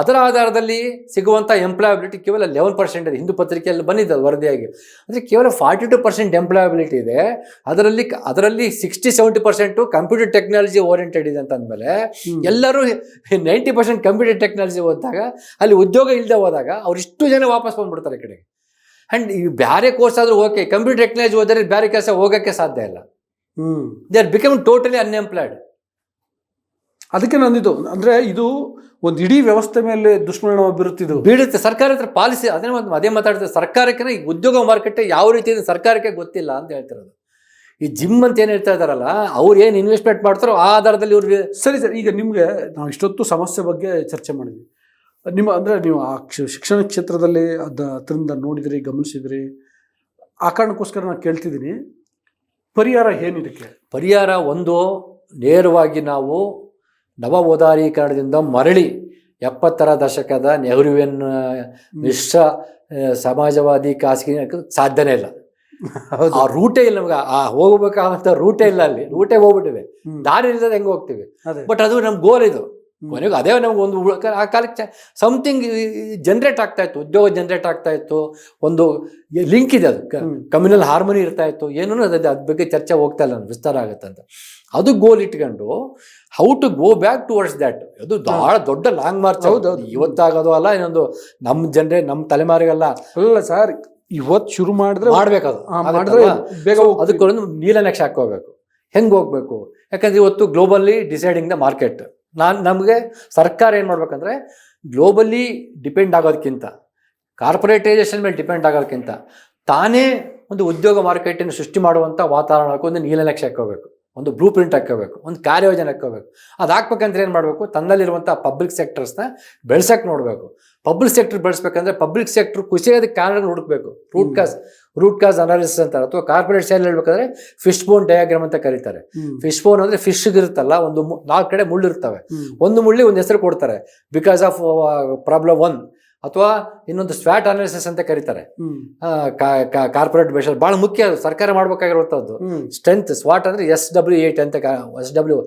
ಅದರ ಆಧಾರದಲ್ಲಿ ಸಿಗುವಂಥ ಎಂಪ್ಲಾಯಬಿಲಿಟಿ ಕೇವಲ ಲೆವೆನ್ ಪರ್ಸೆಂಟ್ ಇದೆ ಹಿಂದೂ ಪತ್ರಿಕೆಯಲ್ಲಿ ಬಂದಿದೆ ಅದು ವರದಿಯಾಗಿ. ಅಂದರೆ ಕೇವಲ ಫಾರ್ಟಿ ಟು ಪರ್ಸೆಂಟ್ ಎಂಪ್ಲಾಯಬಿಲಿಟಿ ಇದೆ. ಅದರಲ್ಲಿ ಅದರಲ್ಲಿ sixty seventy percent computer technology oriented ಇದೆ ಅಂತ ಅಂದಮೇಲೆ ಎಲ್ಲರೂ ನೈಂಟಿ ಪರ್ಸೆಂಟ್ ಕಂಪ್ಯೂಟರ್ ಟೆಕ್ನಾಲಜಿ ಓದಿದಾಗ ಅಲ್ಲಿ ಉದ್ಯೋಗ ಇಲ್ಲದೆ ಹೋದಾಗ ಅವರಿಷ್ಟು ಜನ ವಾಪಸ್ ಬಂದ್ಬಿಡ್ತಾರೆ ಕಡೆಗೆ. ಆ್ಯಂಡ್ ಈ ಬೇರೆ ಕೋರ್ಸ್ ಆದರೂ ಓಕೆ ಕಂಪ್ಯೂಟರ್ ಟೆಕ್ನಾಲಜಿ ಓದಿದ್ರೆ ಬೇರೆ ಕೆಲಸ ಹೋಗೋಕ್ಕೆ ಸಾಧ್ಯ ಇಲ್ಲ. ಹ್ಞೂ they are become totally unemployed ಅದಕ್ಕೆ ನಂದಿದ್ದು ಅಂದರೆ ಇದು ಒಂದು ಇಡೀ ವ್ಯವಸ್ಥೆ ಮೇಲೆ ದುಷ್ಪರಿಣಾಮ ಬೀರುತ್ತಿದ್ದು. ಬೀಳುತ್ತೆ. ಸರ್ಕಾರ ಹತ್ರ ಪಾಲಿಸಿ ಅದೇ ಒಂದು ಅದೇ ಮಾತಾಡ್ತಾರೆ. ಸರ್ಕಾರಕ್ಕೆ ಈ ಉದ್ಯೋಗ ಮಾರುಕಟ್ಟೆ ಯಾವ ರೀತಿ ಇದೆ ಸರ್ಕಾರಕ್ಕೆ ಗೊತ್ತಿಲ್ಲ ಅಂತ ಹೇಳ್ತಿರೋದು. ಈ ಜಿಮ್ ಅಂತ ಏನು ಹೇಳ್ತಾ ಇದ್ದಾರಲ್ಲ ಅವ್ರು ಏನು ಇನ್ವೆಸ್ಟ್ಮೆಂಟ್ ಮಾಡ್ತಾರೋ ಆ ಆಧಾರದಲ್ಲಿ ಇವ್ರಿಗೆ ಸರಿ ಸರ್ ಈಗ ನಿಮಗೆ ನಾವು ಇಷ್ಟೊತ್ತು ಸಮಸ್ಯೆ ಬಗ್ಗೆ ಚರ್ಚೆ ಮಾಡಿದ್ವಿ. ನಿಮ್ಮ ಅಂದರೆ ನೀವು ಆ ಕ್ಷ- ಶಿಕ್ಷಣ ಕ್ಷೇತ್ರದಲ್ಲಿ ಅದ ಹತ್ರದಿಂದ ನೋಡಿದ್ರಿ ಗಮನಿಸಿದ್ರಿ. ಆ ಕಾರಣಕ್ಕೋಸ್ಕರ ನಾನು ಕೇಳ್ತಿದ್ದೀನಿ. ಪರಿಹಾರ ಏನಿದಕ್ಕೆ ಪರಿಹಾರ ಒಂದು ನೇರವಾಗಿ ನಾವು ನವೋದಾರೀಕರಣದಿಂದ ಮರಳಿ ಎಪ್ಪತ್ತರ ದಶಕದ ನೆಹರುವಿನ ಮಿಶ್ರ ಸಮಾಜವಾದಿ ಖಾಸಗಿ ಸಾಧ್ಯನೇ ಇಲ್ಲ. ಆ ರೂಟೇ ಇಲ್ಲ ನಮ್ಗೆ. ಆ ಹೋಗ್ಬೇಕಾದಂಥ ರೂಟೇ ಇಲ್ಲ ಅಲ್ಲಿ. ರೂಟೇ ಹೋಗ್ಬಿಟ್ಟಿವೆ. ದಾರಿ ಇಲ್ಲದೆ ಹೆಂಗೆ ಹೋಗ್ತೀವಿ? ಬಟ್ ಅದು ನಮ್ಮ ಗೋಲ್ ಇದು. ಕೊನೆಗೂ ಅದೇ ನಮ್ಗೆ ಒಂದು ಆ ಕಾಲಕ್ಕೆ ಸಮಥಿಂಗ್ ಜನ್ರೇಟ್ ಆಗ್ತಾ ಇತ್ತು ಉದ್ಯೋಗ ಜನ್ರೇಟ್ ಆಗ್ತಾ ಇತ್ತು ಒಂದು ಲಿಂಕ್ ಇದೆ ಅದು. ಕಮ್ಯುನಲ್ ಹಾರ್ಮೋನಿ ಇರ್ತಾ ಇತ್ತು. ಏನೂ ಅದೇ ಅದ್ರ ಬಗ್ಗೆ ಚರ್ಚೆ ಹೋಗ್ತಾ ಇಲ್ಲ ವಿಸ್ತಾರ ಆಗುತ್ತೆ ಅಂತ. ಅದು ಗೋಲ್ ಇಟ್ಕೊಂಡು how to go back towards that ಅದು ಬಹಳ ದೊಡ್ಡ ಲಾಂಗ್ ಮಾರ್ಚ್ ಹೌದು ಇವತ್ತಾಗೋದು ಅಲ್ಲ ಇನ್ನೊಂದು ನಮ್ಮ ಜನರೇ ನಮ್ಮ ತಲೆಮಾರಿಗೆಲ್ಲ ಅಲ್ಲ ಸರ್ ಇವತ್ತು ಶುರು ಮಾಡಿದ್ರೆ ಮಾಡ್ಬೇಕದು. ಬೇಗ. ಅದಕ್ಕೊಂದು ನೀಲನಕ್ಷೆ ಹಾಕೋಬೇಕು ಹೆಂಗೆ ಹೋಗ್ಬೇಕು? ಯಾಕಂದ್ರೆ ಇವತ್ತು ಗ್ಲೋಬಲ್ಲಿ ಡಿಸೈಡಿಂಗ್ ದ ಮಾರ್ಕೆಟ್ ನಾನು ನಮಗೆ ಸರ್ಕಾರ ಏನು ಮಾಡ್ಬೇಕಂದ್ರೆ ಗ್ಲೋಬಲಿ ಡಿಪೆಂಡ್ ಆಗೋದಕ್ಕಿಂತ ಕಾರ್ಪೊರೇಟೈಸೇಷನ್ ಮೇಲೆ ಡಿಪೆಂಡ್ ಆಗೋದಕ್ಕಿಂತ ತಾನೇ ಒಂದು ಉದ್ಯೋಗ ಮಾರುಕಟ್ಟೆಯನ್ನು ಸೃಷ್ಟಿ ಮಾಡುವಂಥ ವಾತಾವರಣಕ್ಕೆ ಒಂದು ನೀಲನಕ್ಷೆ ಹಾಕೋಬೇಕು ಒಂದು ಬ್ಲೂ ಪ್ರಿಂಟ್ ಹಾಕೋಬೇಕು ಒಂದು ಕಾರ್ಯಯೋಜನೆ ಹಾಕೋಬೇಕು ಅದು ಹಾಕ್ಬೇಕಂದ್ರೆ ಏನು ಮಾಡಬೇಕು? ತನ್ನಲ್ಲಿರುವಂಥ ಪಬ್ಲಿಕ್ ಸೆಕ್ಟರ್ಸ್ನ ಬೆಳ್ಸಕ್ಕೆ ನೋಡಬೇಕು. ಪಬ್ಲಿಕ್ ಸೆಕ್ಟರ್ ಬೆಳೆಸ್ಬೇಕಂದ್ರೆ ಪಬ್ಲಿಕ್ ಸೆಕ್ಟರ್ ಖುಷಿಯಾದ ಕಾರಣಗಳು ಹುಡುಕಬೇಕು. Root cause root cause analysis ಅಂತಾರೆ. ಅಥವಾ ಕಾರ್ಪೊರೇಟ್ ಶೈಲಿ ಹೇಳ್ಬೇಕಾದ್ರೆ ಫಿಶ್ ಬೋನ್ ಡಯಾಗ್ರಾಮ್ ಅಂತ ಕರೀತಾರೆ. ಫಿಶ್ ಬೋನ್ ಅಂದ್ರೆ ಫಿಶ್ ಇರುತ್ತಲ್ಲ ಒಂದು ನಾಲ್ಕು ಕಡೆ ಮುಳ್ಳು ಇರ್ತವೆ. ಒಂದು ಮುಳ್ಳಿ ಒಂದು ಹೆಸರು ಕೊಡ್ತಾರೆ. ಬಿಕಾಸ್ ಆಫ್ ಪ್ರಾಬ್ಲಮ್ ಒನ್ ಅಥವಾ ಇನ್ನೊಂದು ಸ್ವಾಟ್ ಅನಾಲಿಸಿಸ್ ಅಂತ ಕರೀತಾರೆ. ಕಾರ್ಪೊರೇಟ್ ಬೇಷಲ್ ಬಹಳ ಮುಖ್ಯ ಅದು. ಸರ್ಕಾರ ಮಾಡ್ಬೇಕಾಗಿರುವಂತದ್ದು. ಸ್ಟ್ರೆಂತ್ ಸ್ವಾಟ್ ಅಂದ್ರೆ ಎಸ್ ಡಬ್ಲ್ಯೂ ಏಟ್ ಅಂತ ಎಸ್ ಡಬ್ಲ್ಯೂ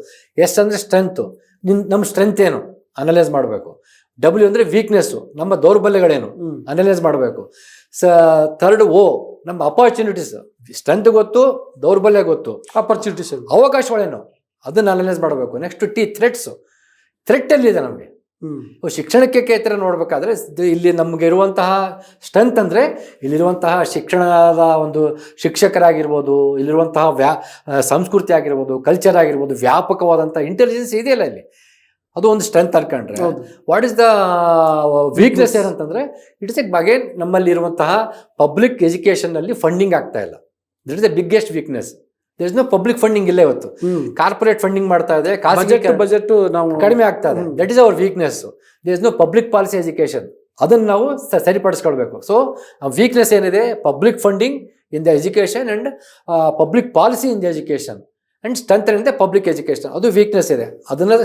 ಎಸ್ ಅಂದ್ರೆ ಸ್ಟ್ರೆಂತ್ ನಿಮ್ ನಮ್ಮ ಸ್ಟ್ರೆಂತ್ ಏನು? ಅನಲೈಸ್ ಮಾಡಬೇಕು. ಡಬ್ಲ್ಯೂ ಅಂದ್ರೆ ವೀಕ್ನೆಸ್ಸು ನಮ್ಮ ದೌರ್ಬಲ್ಯಗಳೇನು. ಅನಲೈಸ್ ಮಾಡಬೇಕು. ಸ ಥರ್ಡ್ ಓ ನಮ್ಮ ಅಪಾರ್ಚುನಿಟೀಸ್ ಸ್ಟ್ರೆಂತ್ ಗೊತ್ತು ದೌರ್ಬಲ್ಯ ಗೊತ್ತು. ಅಪರ್ಚುನಿಟೀಸ್. ಅವಕಾಶಗಳೇನು? ಅದನ್ನು ಅನಲೈಸ್ ಮಾಡಬೇಕು. ನೆಕ್ಸ್ಟ್ ಟಿ ಥ್ರೆಟ್ಸು ಥ್ರೆಟ್ ಇದೆ ನಮಗೆ. ಶಿಕ್ಷಣಕ್ಕೆ ಕೇತರ ನೋಡಬೇಕಾದ್ರೆ ಇಲ್ಲಿ ನಮಗೆ ಇರುವಂತಹ ಸ್ಟ್ರೆಂತ್ ಅಂದರೆ ಇಲ್ಲಿರುವಂತಹ ಶಿಕ್ಷಣದ ಒಂದು ಶಿಕ್ಷಕರಾಗಿರ್ಬೋದು ಇಲ್ಲಿರುವಂತಹ ವ್ಯಾ ಸಂಸ್ಕೃತಿ ಆಗಿರ್ಬೋದು ಕಲ್ಚರ್ ಆಗಿರ್ಬೋದು ವ್ಯಾಪಕವಾದಂಥ ಇಂಟೆಲಿಜೆನ್ಸ್ ಇದೆಯಲ್ಲ ಇಲ್ಲಿ? ಅದು ಒಂದು ಸ್ಟ್ರೆಂತ್ ಅನ್ಕೊಂಡ್ರೆ. ಹೌದು. ವಾಟ್ ಇಸ್ ದ ವೀಕ್ನೆಸ್ ಏನಂತಂದ್ರೆ ಇಟ್ಸ್ ಎ ನಮ್ಮಲ್ಲಿ ಇರುವಂತಹ ಪಬ್ಲಿಕ್ ಎಜುಕೇಷನ್ನಲ್ಲಿ ಫಂಡಿಂಗ್ ಆಗ್ತಾ ಇಲ್ಲ. That is the biggest weakness there is no public funding ಇಲ್ಲ ಇವತ್ತು. ಕಾರ್ಪೊರೇಟ್ ಫಂಡಿಂಗ್ ಮಾಡ್ತಾ ಇದೆ ಬಜೆಟ್ ಬಜೆಟ್ ನಾವು ಕಡಿಮೆ ಆಗ್ತಾ ಇದೆ. That is our weakness there is no public policy education ಅದನ್ನು ನಾವು ಸರಿಪಡಿಸ್ಕೊಳ್ಬೇಕು. ಸೊ ವೀಕ್ನೆಸ್ ಏನಿದೆ? Public funding in the education and public policy in the education and strength ಇದೆ ಪಬ್ಲಿಕ್ ಎಜುಕೇಷನ್ ಅದು ವೀಕ್ನೆಸ್ ಇದೆ. ಅದನ್ನು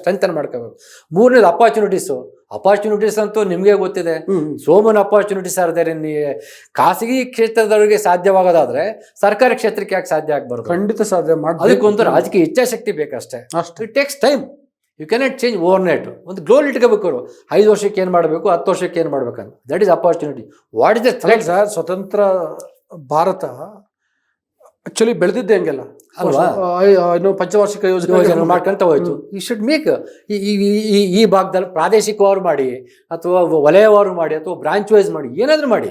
ಸ್ಟ್ರೆಂಥನ್ ಮಾಡ್ಕೋಬೇಕು. ಮೂರನೇದು ಅಪಾರ್ಚುನಿಟೀಸು ಅಪಾರ್ಚುನಿಟೀಸ್ ಅಂತೂ ನಿಮಗೆ ಗೊತ್ತಿದೆ. ಸೋಮನ್ ಅಪಾರ್ಚುನಿಟೀಸ್ ಆದರೆ ಖಾಸಗಿ ಕ್ಷೇತ್ರದವರಿಗೆ ಸಾಧ್ಯವಾಗೋದಾದ್ರೆ ಸರ್ಕಾರಿ ಕ್ಷೇತ್ರಕ್ಕೆ ಯಾಕೆ ಸಾಧ್ಯ ಆಗ್ಬಾರ್ದು? ಖಂಡಿತ ಸಾಧ್ಯ ಮಾಡಿ ಅದಕ್ಕೊಂದು ರಾಜಕೀಯ ಇಚ್ಛಾಶಕ್ತಿ ಬೇಕಷ್ಟೇ. ಅಷ್ಟು. It takes time you cannot change overnight ಒಂದು ಗ್ಲೋಲ್ ಇಟ್ಕೋಬೇಕು ಅವರು. ಐದು ವರ್ಷಕ್ಕೆ ಏನು ಮಾಡಬೇಕು? ಹತ್ತು ವರ್ಷಕ್ಕೆ ಏನು ಮಾಡ್ಬೇಕಂತ. That is opportunity what is the sir ಸ್ವತಂತ್ರ ಭಾರತ ಆಕ್ಚುಲಿ ಬೆಳೆದಿದ್ದೆ ಹಂಗೆಲ್ಲ. ಅಲ್ವಾ? ಇನ್ನು ಪಂಚವಾರ್ಷಿಕ ಯೋಜನೆ ಮಾಡ್ಕೊಂತ ಹೋಯ್ತು. ಈ ಶುಡ್ ಮೇಕ್ ಈ ಈ- ಭಾಗದಲ್ಲಿ ಪ್ರಾದೇಶಿಕವಾರು ಮಾಡಿ ಅಥವಾ ವಲಯವಾರು ಮಾಡಿ ಅಥವಾ ಬ್ರಾಂಚ್ ವೈಸ್ ಮಾಡಿ ಏನಾದ್ರೂ ಮಾಡಿ.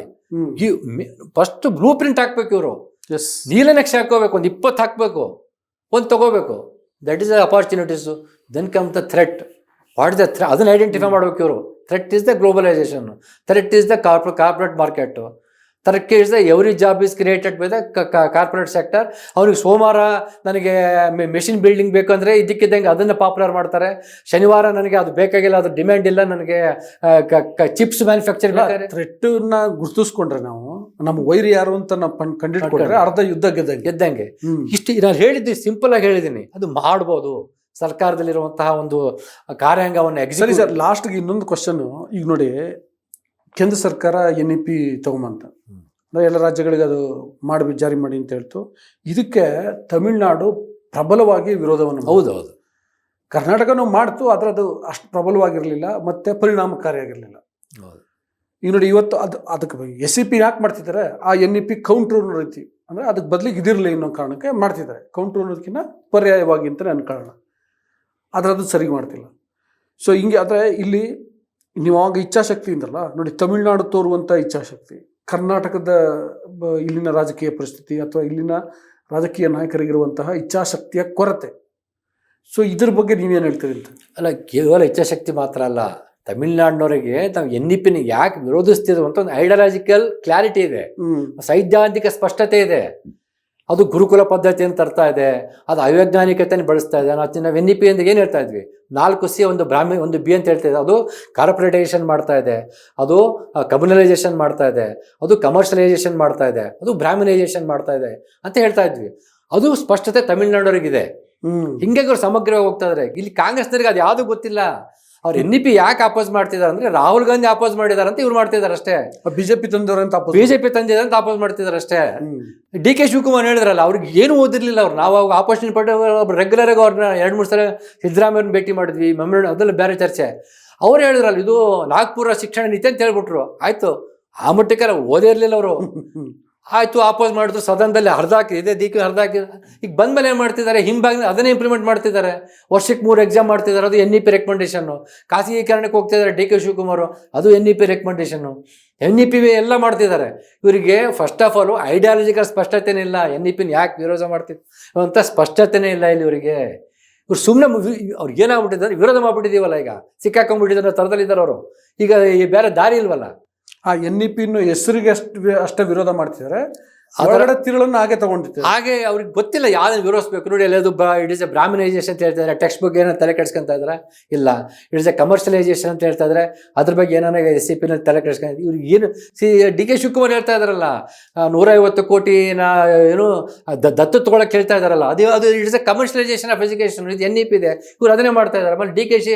ಫಸ್ಟ್ ಬ್ಲೂ ಪ್ರಿಂಟ್ ಹಾಕ್ಬೇಕು ಇವರು. ಎಸ್ ನೀಲ ನಕ್ಷೆ ಹಾಕೋಬೇಕು ಒಂದು ಇಪ್ಪತ್ತು ಹಾಕಬೇಕು ಒಂದು ತಗೋಬೇಕು. That is the opportunities then come the threat what the ಥ್ರೆ ಅದನ್ನ ಐಡೆಂಟಿಫೈ ಮಾಡ್ಬೇಕು ಇವರು. Threat is the globalisation threat is the ಕಾರ್ಪೊ corporate market threat is every job is created by the corporate sector ಅವ್ರಿಗೆ ಸೋಮವಾರ ನನಗೆ ಮೆಷಿನ್ ಬಿಲ್ಡಿಂಗ್ ಬೇಕಂದ್ರೆ ಇದಕ್ಕಿದ್ದಂಗೆ ಅದನ್ನು popular ಮಾಡ್ತಾರೆ. ಶನಿವಾರ ನನಗೆ ಅದು ಬೇಕಾಗಿಲ್ಲ ಅದು ಡಿಮ್ಯಾಂಡ್ ಇಲ್ಲ ನನಗೆ ಚಿಪ್ಸ್ ಮ್ಯಾನುಫ್ಯಾಕ್ಚರ್ ಥ್ರೆಟ್ಟನ್ನ ಗುರುತಿಸ್ಕೊಂಡ್ರೆ ನಾವು ನಮ್ಮ ವೈರಿ ಯಾರು ಅಂತ ನಾವು ಕಂಡಿಟ್ಕೊಂಡ್ರೆ ಕಂಡಿಡ್ಕೊಂಡ್ರೆ ಅರ್ಧ ಯುದ್ಧ ಗೆದ್ದಂಗೆ. ಗೆದ್ದಂಗೆ. ಇಷ್ಟು ನಾನು ಹೇಳಿದ್ದೀನಿ ಸಿಂಪಲ್ ಆಗಿ ಹೇಳಿದ್ದೀನಿ ಅದು ಮಾಡ್ಬೋದು. ಸರ್ಕಾರದಲ್ಲಿರುವಂತಹ ಒಂದು ಕಾರ್ಯಾಂಗವನ್ನು ಸರಿ ಎಕ್ಸಿಕ್ಯೂಟ್ ಸರ್ ಲಾಸ್ಟ್ಗೆ ಇನ್ನೊಂದು ಕ್ವಶನ್ ಈಗ ನೋಡಿ ಕೇಂದ್ರ ಸರ್ಕಾರ ಎನ್ ಇ ಪಿ ತಗೊಂಬಂತ. ಎಲ್ಲ ರಾಜ್ಯಗಳಿಗೆ ಅದು ಮಾಡಿ ಜಾರಿ ಮಾಡಿ ಅಂತ ಹೇಳ್ತು. ಇದಕ್ಕೆ ತಮಿಳುನಾಡು ಪ್ರಬಲವಾಗಿ ವಿರೋಧವನ್ನು. ಹೌದು ಹೌದು. ಕರ್ನಾಟಕನೂ ಮಾಡ್ತು ಆದರೆ ಅದು ಅಷ್ಟು ಪ್ರಬಲವಾಗಿರಲಿಲ್ಲ ಮತ್ತು ಪರಿಣಾಮಕಾರಿಯಾಗಿರಲಿಲ್ಲ. ಹೌದು. ಈಗ ನೋಡಿ ಇವತ್ತು ಅದು ಅದಕ್ಕೆ ಎಸ್ ಇ ಪಿ ಯಾಕೆ ಮಾಡ್ತಿದ್ದಾರೆ? ಆ ಎನ್ ಇ ಪಿ ಕೌಂಟ್ರ್ ರೀತಿ. ಅಂದರೆ ಅದಕ್ಕೆ ಬದಲಿಗೆ ಇದಿರಲಿ ಅನ್ನೋ ಕಾರಣಕ್ಕೆ ಮಾಡ್ತಿದ್ದಾರೆ. ಕೌಂಟ್ರ್ ಅನ್ನೋದಕ್ಕಿಂತ ಪರ್ಯಾಯವಾಗಿ ಅಂತ ನನ್ನ ಕಾರಣ. ಆದರೆ ಅದು ಸರಿ ಮಾಡ್ತಿಲ್ಲ. ಸೊ ಹಿಂಗೆ ಆದರೆ ಇಲ್ಲಿ ನೀವು ಆಗ ಇಚ್ಛಾಶಕ್ತಿ ಇಂದಲ್ಲ ನೋಡಿ ತಮಿಳುನಾಡು ತೋರುವಂಥ ಇಚ್ಛಾಶಕ್ತಿ. ಕರ್ನಾಟಕದ ಇಲ್ಲಿನ ರಾಜಕೀಯ ಪರಿಸ್ಥಿತಿ ಅಥವಾ ಇಲ್ಲಿನ ರಾಜಕೀಯ ನಾಯಕರಿಗಿರುವಂತಹ ಇಚ್ಛಾಶಕ್ತಿಯ ಕೊರತೆ. ಸೊ ಇದ್ರ ಬಗ್ಗೆ ನೀವೇನು ಹೇಳ್ತೀರಿ ಅಂತ? ಅಲ್ಲ ಕೇವಲ ಇಚ್ಛಾಶಕ್ತಿ ಮಾತ್ರ ಅಲ್ಲ ತಮಿಳ್ನಾಡಿನವರಿಗೆ ನಾವು ಎನ್ ಇ ಪಿನ ಯಾಕೆ ವಿರೋಧಿಸ್ತಿದ್ರು ಅಂತ ಒಂದು ಐಡಿಯಾಲಜಿಕಲ್ ಕ್ಲಾರಿಟಿ ಇದೆ. ಸೈದ್ಧಾಂತಿಕ ಸ್ಪಷ್ಟತೆ ಇದೆ. ಅದು ಗುರುಕುಲ ಪದ್ಧತಿಯನ್ನು ತರ್ತಾ ಇದೆ. ಅದು ಅವೈಜ್ಞಾನಿಕತೆಯನ್ನು ಬಳಸ್ತಾ ಇದೆ. ನಾವು ಎನ್ ಇ ಪಿ ಅಂತ ಏನು ಹೇಳ್ತಾ ಇದ್ವಿ? ನಾಲ್ಕು ಸಿ ಒಂದು ಬ್ರಾಹ್ಮಿ ಒಂದು ಬಿ ಅಂತ ಹೇಳ್ತಾ ಇದೆ. ಅದು ಕಾರ್ಪೊರೇಟೈಸೇಷನ್ ಮಾಡ್ತಾ ಇದೆ. ಅದು ಕಮ್ಯುನಲೈಸೇಷನ್ ಮಾಡ್ತಾ ಇದೆ. ಅದು ಕಮರ್ಷಿಯಲೈಸೇಷನ್ ಮಾಡ್ತಾ ಇದೆ. ಅದು ಬ್ರಾಹ್ಮಿನೈಸೇಷನ್ ಮಾಡ್ತಾ ಇದೆ ಅಂತ ಹೇಳ್ತಾ ಇದ್ವಿ. ಅದು ಸ್ಪಷ್ಟತೆ ತಮಿಳ್ನಾಡೋರಿಗಿದೆ ಹಿಂಗೆ ಅವ್ರು ಸಮಗ್ರವಾಗಿ ಹೋಗ್ತಾ ಇದಾರೆ. ಇಲ್ಲಿ ಕಾಂಗ್ರೆಸ್ನವ್ರಿಗೆ ಅದು ಯಾವುದು ಗೊತ್ತಿಲ್ಲ. ಅವ್ರು ಎನ್ ಇ ಪಿ ಯಾಕೆ ಅಪೋಸ್ ಮಾಡ್ತಿದ್ದಾರೆ ಅಂದ್ರೆ ರಾಹುಲ್ ಗಾಂಧಿ ಅಪೋಸ್ ಮಾಡಿದಾರೆ ಅಂತ ಇವ್ರು ಮಾಡ್ತಿದ್ದಾರೆ ಅಷ್ಟೇ. ಬಿಜೆಪಿ ತಂದವರಂತ ಬಿಜೆಪಿ ತಂದಿದ್ದಾರೆ ಅಂತ ಅಪೋಸ್ ಮಾಡ್ತಿದ್ದಾರೆ ಅಷ್ಟೇ. ಡಿ ಕೆ ಶಿವಕುಮಾರ್ ಹೇಳಿದ್ರಲ್ಲ ಅವ್ರಿಗೆ ಏನು ಓದಿರ್ಲಿಲ್ಲ ಅವ್ರು. ನಾವು ಅವಾಗ ಆಪೋಸಿಷನ್ ಪಾರ್ಟಿ ರೆಗ್ಯುಲರ್ ಆಗಿ ಅವ್ರನ್ನ ಎರಡು ಮೂರು ಸಲ ಸಿದ್ದರಾಮಯ್ಯನ ಭೇಟಿ ಮಾಡಿದ್ವಿ ಮೆಮೊರಿ ಅದೆಲ್ಲ ಬೇರೆ ಚರ್ಚೆ. ಅವ್ರು ಹೇಳಿದ್ರಲ್ಲ ಇದು ನಾಗ್ಪುರ ಶಿಕ್ಷಣ ನೀತಿ ಅಂತ ಹೇಳ್ಬಿಟ್ರು. ಆಯ್ತು. ಆ ಮಟ್ಟಕ್ಕೆ ಓದೇ ಇರಲಿಲ್ಲ ಅವರು. ಆಯ್ತು ಆಪೋಸ್ ಮಾಡಿದ್ರು, ಸದನದಲ್ಲಿ ಹಾಕಿ ಇದೇ ಅರ್ಧ ಹಾಕಿ ಈಗ ಬಂದ್ಮೇಲೆ ಏನು ಮಾಡ್ತಿದ್ದಾರೆ? ಹಿಂಬಾಗಿ ಅದನ್ನೇ ಇಂಪ್ಲಿಮೆಂಟ್ ಮಾಡ್ತಿದ್ದಾರೆ. ವರ್ಷಕ್ಕೆ ಮೂರು ಎಕ್ಸಾಮ್ ಮಾಡ್ತಿದ್ದಾರೆ. ಅದು ಎನ್ ಇ ಪಿ ರೆಕಮೆಂಡೇಶನ್ನು ಖಾಸಗೀಕರಣಕ್ಕೆ ಹೋಗ್ತಿದ್ದಾರೆ ಡಿ ಕೆ ಶಿವಕುಮಾರ್. ಅದು ಎನ್ ಇ ಪಿ ರೆಕಮೆಂಡೇಶನ್ನು ಎನ್ ಇ ಪಿ ಎಲ್ಲ ಮಾಡ್ತಿದ್ದಾರೆ. ಇವರಿಗೆ ಫಸ್ಟ್ ಆಫ್ ಆಲ್ ಐಡಿಯಾಲಜಿಕಲ್ ಸ್ಪಷ್ಟತೆನೇ ಇಲ್ಲ. ಎನ್ ಇ ಪಿನ ಯಾಕೆ ವಿರೋಧ ಮಾಡ್ತಿದ್ರು ಅಂತ ಸ್ಪಷ್ಟತೆನೇ ಇಲ್ಲ ಇಲ್ಲಿ ಇವರಿಗೆ. ಇವ್ರು ಸುಮ್ಮನೆ ಅವ್ರಿಗೆ ಏನಾಗ್ಬಿಟ್ಟಿದ್ದಾರೆ? ವಿರೋಧ ಮಾಡ್ಬಿಟ್ಟಿದೀವಲ್ಲ ಈಗ. ಸಿಕ್ಕಾಕೊಂಡ್ಬಿಟ್ಟಿದ್ದಾರೆ ತರದಲ್ಲಿದ್ದಾರೆ ಅವರು. ಈಗ ಈ ಬೇರೆ ದಾರಿ ಇಲ್ವಲ್ಲ? ಆ ಎನ್ ಇ ಪಿ ಹೆಸರಿಗೆ ಅಷ್ಟು ಅಷ್ಟೇ ವಿರೋಧ ಮಾಡ್ತಿದ್ದಾರೆ ಅದರಡೆ ತಿರುಳನ್ನು ಹಾಗೆ ತಗೊಂಡಿದ್ದಾರೆ ಹಾಗೆ ಅವ್ರಿಗೆ ಗೊತ್ತಿಲ್ಲ ಯಾವ್ದನ್ನು ವಿರೋಧಿಸ್ಬೇಕು. ನೋಡಿ ಎಲ್ಲದು ಇಟ್ ಇಸ್ ಎ ಬ್ರಾಹ್ಮಿನೈಸೇಷನ್ ಅಂತ ಹೇಳ್ತಾ ಇದ್ದಾರೆ ಟೆಕ್ಸ್ಟ್ ಬುಕ್ ಏನೋ ತಲೆ ಕೆಡ್ಸ್ಕೊಂತ ಇದ್ದಾರೆ ಇಲ್ಲ. ಇಟ್ ಇಸ್ ಎ ಕಮರ್ಷಿಯಲೈಸೇಷನ್ ಅಂತ ಹೇಳ್ತಾ ಇದ್ದಾರೆ ಅದ್ರ ಬಗ್ಗೆ ಏನಾನ ಎಸ್ ಸಿ ಪಿನಲ್ಲಿ ತಲೆ ಕೆಡ್ಸ್ಕೊಂಡು ಇವ್ರಿಗೆ ಏನು ಸಿ ಡಿ ಕೆ ಶಿವಕುಮಾರ್ ಹೇಳ್ತಾ ಇದಾರಲ್ಲ ನೂರೈವತ್ತು ಕೋಟಿನ ಏನು ದತ್ತು ತಗೊಳಕ್ಕೆ ಹೇಳ್ತಾ ಇದಾರಲ್ಲ ಅದು ಅದು it is a commercialisation of education ಇದು ಎನ್ ಇ ಪಿ ಇದೆ. ಇವ್ರು ಅದನ್ನೇ ಮಾಡ್ತಾ ಇದ್ದಾರೆ ಆಮೇಲೆ ಡಿ ಕೆ ಶಿ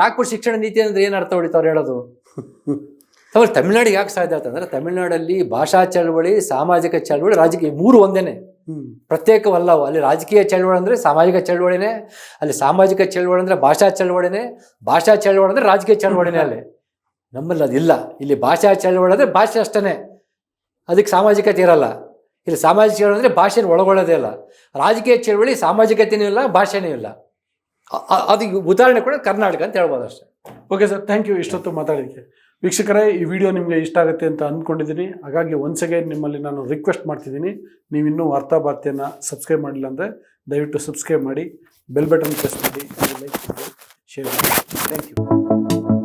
ನಾಗ್ಪುರ್ ಶಿಕ್ಷಣ ನೀತಿ ಅಂದ್ರೆ ಏನು ಅರ್ಥ ಹೊಡಿತಾವ್ರು ಹೇಳೋದು? ಆಮೇಲೆ ತಮಿಳ್ನಾಡಿಗೆ ಯಾಕೆ ಸಾಧ್ಯ ಅಂತಂದ್ರೆ ತಮಿಳ್ನಾಡಲ್ಲಿ ಭಾಷಾ ಚಳವಳಿ ಸಾಮಾಜಿಕ ಚಳವಳಿ ರಾಜಕೀಯ ಮೂರು ಒಂದೇನೆ. ಹ್ಞೂ ಪ್ರತ್ಯೇಕವಲ್ಲ. ಅಲ್ಲಿ ರಾಜಕೀಯ ಚಳವಳಿ ಅಂದರೆ ಸಾಮಾಜಿಕ ಚಳವಳಿನೇ ಅಲ್ಲಿ ಸಾಮಾಜಿಕ ಚಳವಳಿ ಅಂದರೆ ಭಾಷಾ ಚಳವಳಿನೇ ಭಾಷಾ ಚಳವಳಿ ಅಂದರೆ ರಾಜಕೀಯ ಚಳವಳಿನೇ ಅಲ್ಲಿ. ನಮ್ಮಲ್ಲಿ ಅದಿಲ್ಲ ಇಲ್ಲಿ. ಭಾಷಾ ಚಳವಳಿ ಅಂದರೆ ಭಾಷೆ ಅಷ್ಟೇ ಅದಕ್ಕೆ ಸಾಮಾಜಿಕತೆ ಇರಲ್ಲ. ಇಲ್ಲಿ ಸಾಮಾಜಿಕ ಚಳವಳಿ ಅಂದರೆ ಭಾಷೆನ ಒಳಗೊಳ್ಳೋದೇ ಇಲ್ಲ. ರಾಜಕೀಯ ಚಳವಳಿ ಸಾಮಾಜಿಕತೆಯೂ ಇಲ್ಲ ಭಾಷೆನೂ ಇಲ್ಲ. ಅದಕ್ಕೆ ಉದಾಹರಣೆ ಕೂಡ ಕರ್ನಾಟಕ ಅಂತ ಹೇಳ್ಬೋದು ಅಷ್ಟೇ. ಓಕೆ ಸರ್ ಥ್ಯಾಂಕ್ ಯು ಇಷ್ಟೊತ್ತು ಮಾತಾಡೋದಕ್ಕೆ ವೀಕ್ಷಕರೇ, ಈ ವಿಡಿಯೋ ನಿಮಗೆ ಇಷ್ಟ ಆಗುತ್ತೆ ಅಂತ ಅಂದ್ಕೊಂಡಿದ್ದೀನಿ ಹಾಗಾಗಿ ಒನ್ಸ್ ಅಗೇನ್ ನಿಮ್ಮಲ್ಲಿ ನಾನು ರಿಕ್ವೆಸ್ಟ್ ಮಾಡ್ತಿದ್ದೀನಿ. ನೀವಿನ್ನೂ ವಾರ್ತಾ ಭಾರತಿಯನ್ನು ಸಬ್ಸ್ಕ್ರೈಬ್ ಮಾಡಿಲ್ಲ ಅಂದರೆ ದಯವಿಟ್ಟು ಸಬ್ಸ್ಕ್ರೈಬ್ ಮಾಡಿ ಬೆಲ್ ಬಟನ್ ಪ್ರೆಸ್ ಮಾಡಿ ಲೈಕ್ ಮಾಡಿ ಶೇರ್ ಮಾಡಿ. Thank you